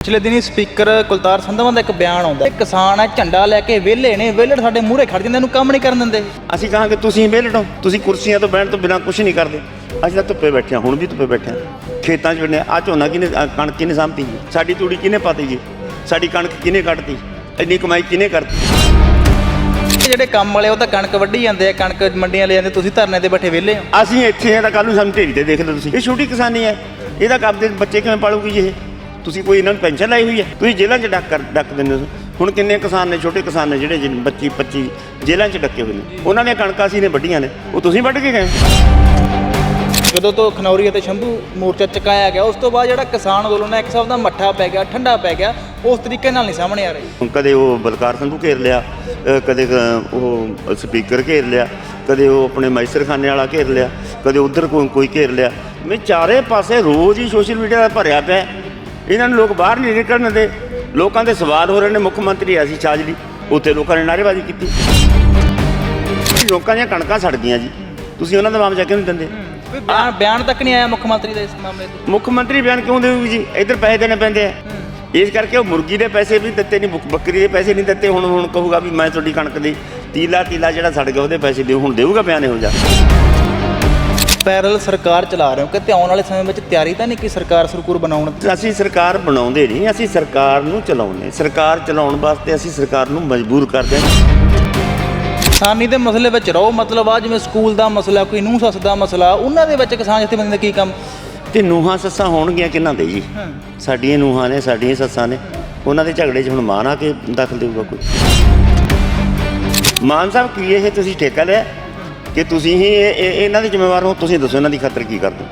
ਪਿਛਲੇ ਦਿਨੀ ਸਪੀਕਰ ਕੁਲਤਾਰ ਸੰਧਵਾਂ ਦਾ ਇੱਕ ਬਿਆਨ ਆਉਂਦਾ ਕਿ ਕਿਸਾਨ ਹੈ ਝੰਡਾ ਲੈ ਕੇ ਵਿਹਲੇ ਨੇ ਵਿਹਲੜ ਸਾਡੇ ਮੂਹਰੇ ਖੜ ਜਾਂਦੇ ਇਹਨੂੰ ਕੰਮ ਨਹੀਂ ਕਰਨ ਦਿੰਦੇ। ਅਸੀਂ ਕਹਾਂਗੇ ਤੁਸੀਂ ਵਿਹਲੜੋ ਤੁਸੀਂ ਕੁਰਸੀਆਂ ਤੋਂ ਬਹਿਣ ਤੋਂ ਬਿਨਾਂ ਕੁਝ ਨਹੀਂ ਕਰਦੇ। ਅਸੀਂ ਤਾਂ ਧੁੱਪੇ ਬੈਠੇ ਹਾਂ ਹੁਣ ਵੀ ਧੁੱਪੇ ਬੈਠੇ ਹਾਂ। ਖੇਤਾਂ 'ਚ ਬੈਠੇ ਆ ਝੋਨਾ ਆਹ ਕਣਕ ਕਿਹਨੇ ਸਾਂਭਤੀ ਜੀ? ਸਾਡੀ ਤੂੜੀ ਕਿਹਨੇ ਪਾਤੀ ਜੀ? ਸਾਡੀ ਕਣਕ ਕਿਹਨੇ ਕੱਢਤੀ? ਇੰਨੀ ਕਮਾਈ ਕਿਹਨੇ ਕਰਤੀ? ਜਿਹੜੇ ਕੰਮ ਵਾਲੇ ਉਹ ਤਾਂ ਕਣਕ ਵੱਢੀ ਜਾਂਦੇ ਆ ਕਣਕ ਮੰਡੀਆਂ ਲੈ ਜਾਂਦੇ ਤੁਸੀਂ ਧਰਨੇ ਤੇ ਬੈਠੇ ਵਿਹਲੇ ਹੋ। ਅਸੀਂ ਇੱਥੇ ਆ ਤਾਂ ਕੱਲ ਨੂੰ ਸਾਨੂੰ ਢੇਰੀ ਤੇ ਦੇਖ ਲਓ ਤੁਸੀਂ। ਇਹ ਛੋਟੀ ਕਿਸਾਨੀ ਹੈ। ਇਹਦਾ ਕੰਮ ਦੇ ਬੱਚੇ ਕਿਵੇਂ ਪਾਲੂਗੀ ਜੀ ਇਹ? ਤੁਸੀਂ ਕੋਈ ਇਹਨਾਂ ਨੂੰ ਪੈਨਸ਼ਨ ਲਾਈ ਹੋਈ ਹੈ? ਤੁਸੀਂ ਜੇਲ੍ਹਾਂ 'ਚ ਡੱਕ ਕਰ ਡੱਕ ਦਿੰਦੇ ਹੋ। ਹੁਣ ਕਿੰਨੇ ਕਿਸਾਨ ਨੇ ਛੋਟੇ ਕਿਸਾਨ ਨੇ ਜਿਹੜੇ ਜਿਨ 25 25 ਜੇਲ੍ਹਾਂ 'ਚ ਡੱਕੇ ਹੋਏ ਨੇ। ਉਹਨਾਂ ਦੀਆਂ ਕਣਕਾਂ ਸੀ ਨੇ ਵੱਡੀਆਂ ਨੇ। ਉਹ ਤੁਸੀਂ ਵੱਢ ਕੇ ਗਏ ਜਦੋਂ ਤੋਂ ਖਨੌਰੀ ਅਤੇ ਸ਼ੰਭੂ ਮੋਰਚਾ ਚੁਕਾਇਆ ਗਿਆ ਉਸ ਤੋਂ ਬਾਅਦ ਜਿਹੜਾ ਕਿਸਾਨ ਅੰਦੋਲਨ ਹੈ ਇੱਕ ਹਿਸਾਬ ਦਾ ਮੱਠਾ ਪੈ ਗਿਆ ਠੰਡਾ ਪੈ ਗਿਆ ਉਸ ਤਰੀਕੇ ਨਾਲ ਨਹੀਂ ਸਾਹਮਣੇ ਆ ਰਹੀ। ਹੁਣ ਕਦੇ ਉਹ ਬਲਕਾਰ ਸੰਧੂ ਘੇਰ ਲਿਆ ਕਦੇ ਉਹ ਸਪੀਕਰ ਘੇਰ ਲਿਆ ਕਦੇ ਉਹ ਆਪਣੇ ਮੈਸਰ ਖਾਨੇ ਵਾਲਾ ਘੇਰ ਲਿਆ ਕਦੇ ਉਧਰ ਕੋਈ ਘੇਰ ਲਿਆ। ਮੈਂ ਚਾਰੇ ਪਾਸੇ ਰੋਜ਼ ਹੀ ਸੋਸ਼ਲ ਮੀਡੀਆ ਦਾ ਭਰਿਆ ਪਿਆ। ਇਹਨਾਂ ਨੂੰ ਲੋਕ ਬਾਹਰ ਨਹੀਂ ਨਿਕਲਣ ਦੇ ਲੋਕਾਂ ਦੇ ਸਵਾਲ ਹੋ ਰਹੇ ਨੇ ਮੁੱਖ ਮੰਤਰੀ ਐਸੀ ਛਾਜਲੀ ਉੱਥੇ ਲੋਕਾਂ ਨੇ ਨਾਅਰੇਬਾਜ਼ੀ ਕੀਤੀ। ਲੋਕਾਂ ਦੀਆਂ ਕਣਕਾਂ ਸੜ ਗਈਆਂ ਜੀ। ਤੁਸੀਂ ਉਹਨਾਂ ਦਾ ਮਾਮਲਾ ਕਿਉਂ ਨਹੀਂ ਦਿੰਦੇ? ਬਿਆਨ ਬਿਆਨ ਤੱਕ ਨਹੀਂ ਆਇਆ ਮੁੱਖ ਮੰਤਰੀ ਦਾ ਇਸ ਮਾਮਲੇ ਤੇ। ਮੁੱਖ ਮੰਤਰੀ ਬਿਆਨ ਕਿਉਂ ਦੇਊਗੀ ਜੀ? ਇੱਧਰ ਪੈਸੇ ਦੇਣੇ ਪੈਂਦੇ ਆ। ਇਸ ਕਰਕੇ ਉਹ ਮੁਰਗੀ ਦੇ ਪੈਸੇ ਵੀ ਦਿੱਤੇ ਨਹੀਂ ਬੁੱਕ- ਬੱਕਰੀ ਦੇ ਪੈਸੇ ਨਹੀਂ ਦਿੱਤੇ। ਹੁਣ ਹੁਣ ਕਹੂਗਾ ਵੀ ਮੈਂ ਤੁਹਾਡੀ ਕਣਕ ਦੀ ਤੀਲਾ ਤੀਲਾ ਜਿਹੜਾ ਸੜ ਗਿਆ ਉਹਦੇ ਪੈਸੇ ਦਿਓ। ਹੁਣ ਦੇਊਗਾ ਬਿਆਨ ਇਹੋ ਜਿਹਾ? ਪੈਰਲ ਸਰਕਾਰ ਚਲਾ ਰਹੇ ਹੋ ਕਿ ਆਉਣ ਵਾਲੇ ਸਮੇਂ ਵਿੱਚ ਤਿਆਰੀ ਤਾਂ ਨਹੀਂ ਕਿ ਸਰਕਾਰ ਸਰਕੂਰ ਬਣਾਉਣ? ਦੀ ਅਸੀਂ ਸਰਕਾਰ ਬਣਾਉਂਦੇ ਨਹੀਂ ਅਸੀਂ ਸਰਕਾਰ ਨੂੰ ਚਲਾਉਂਦੇ ਸਰਕਾਰ ਚਲਾਉਣ ਵਾਸਤੇ ਅਸੀਂ ਸਰਕਾਰ ਨੂੰ ਮਜਬੂਰ ਕਰਦੇ ਹਾਂ। ਕਿਸਾਨੀ ਦੇ ਮਸਲੇ ਵਿੱਚ ਰਹੋ ਮਤਲਬ ਆ ਜਿਵੇਂ ਸਕੂਲ ਦਾ ਮਸਲਾ ਕੋਈ ਨੂੰਹ ਸੱਸ ਦਾ ਮਸਲਾ ਉਹਨਾਂ ਦੇ ਵਿੱਚ ਕਿਸਾਨ ਜਥੇਬੰਦੀ ਦਾ ਕੀ ਕੰਮ? ਤੇ ਨੂਹਾਂ ਸੱਸਾਂ ਹੋਣਗੀਆਂ ਕਿਹਨਾਂ ਦੇ ਜੀ? ਸਾਡੀਆਂ ਨੂਹਾਂ ਨੇ ਸਾਡੀਆਂ ਸੱਸਾਂ ਨੇ। ਉਹਨਾਂ ਦੇ ਝਗੜੇ 'ਚ ਹੁਣ ਮਾਨ ਆ ਕੇ ਦਖਲ ਦੇਊਗਾ ਕੋਈ? ਮਾਨ ਸਾਹਿਬ ਕੀ ਇਹ ਤੁਸੀਂ ਠੇਕਾ ਲਿਆ? ਕਿ ਤੁਸੀਂ ਹੀ ਇਹ- ਇਹ- ਇਹਨਾਂ ਦੇ ਜ਼ਿੰਮੇਵਾਰ ਹੋ, ਤੁਸੀਂ ਦੱਸੋ ਇਹਨਾਂ ਦੀ ਖਾਤਰ ਕੀ ਕਰਦੇ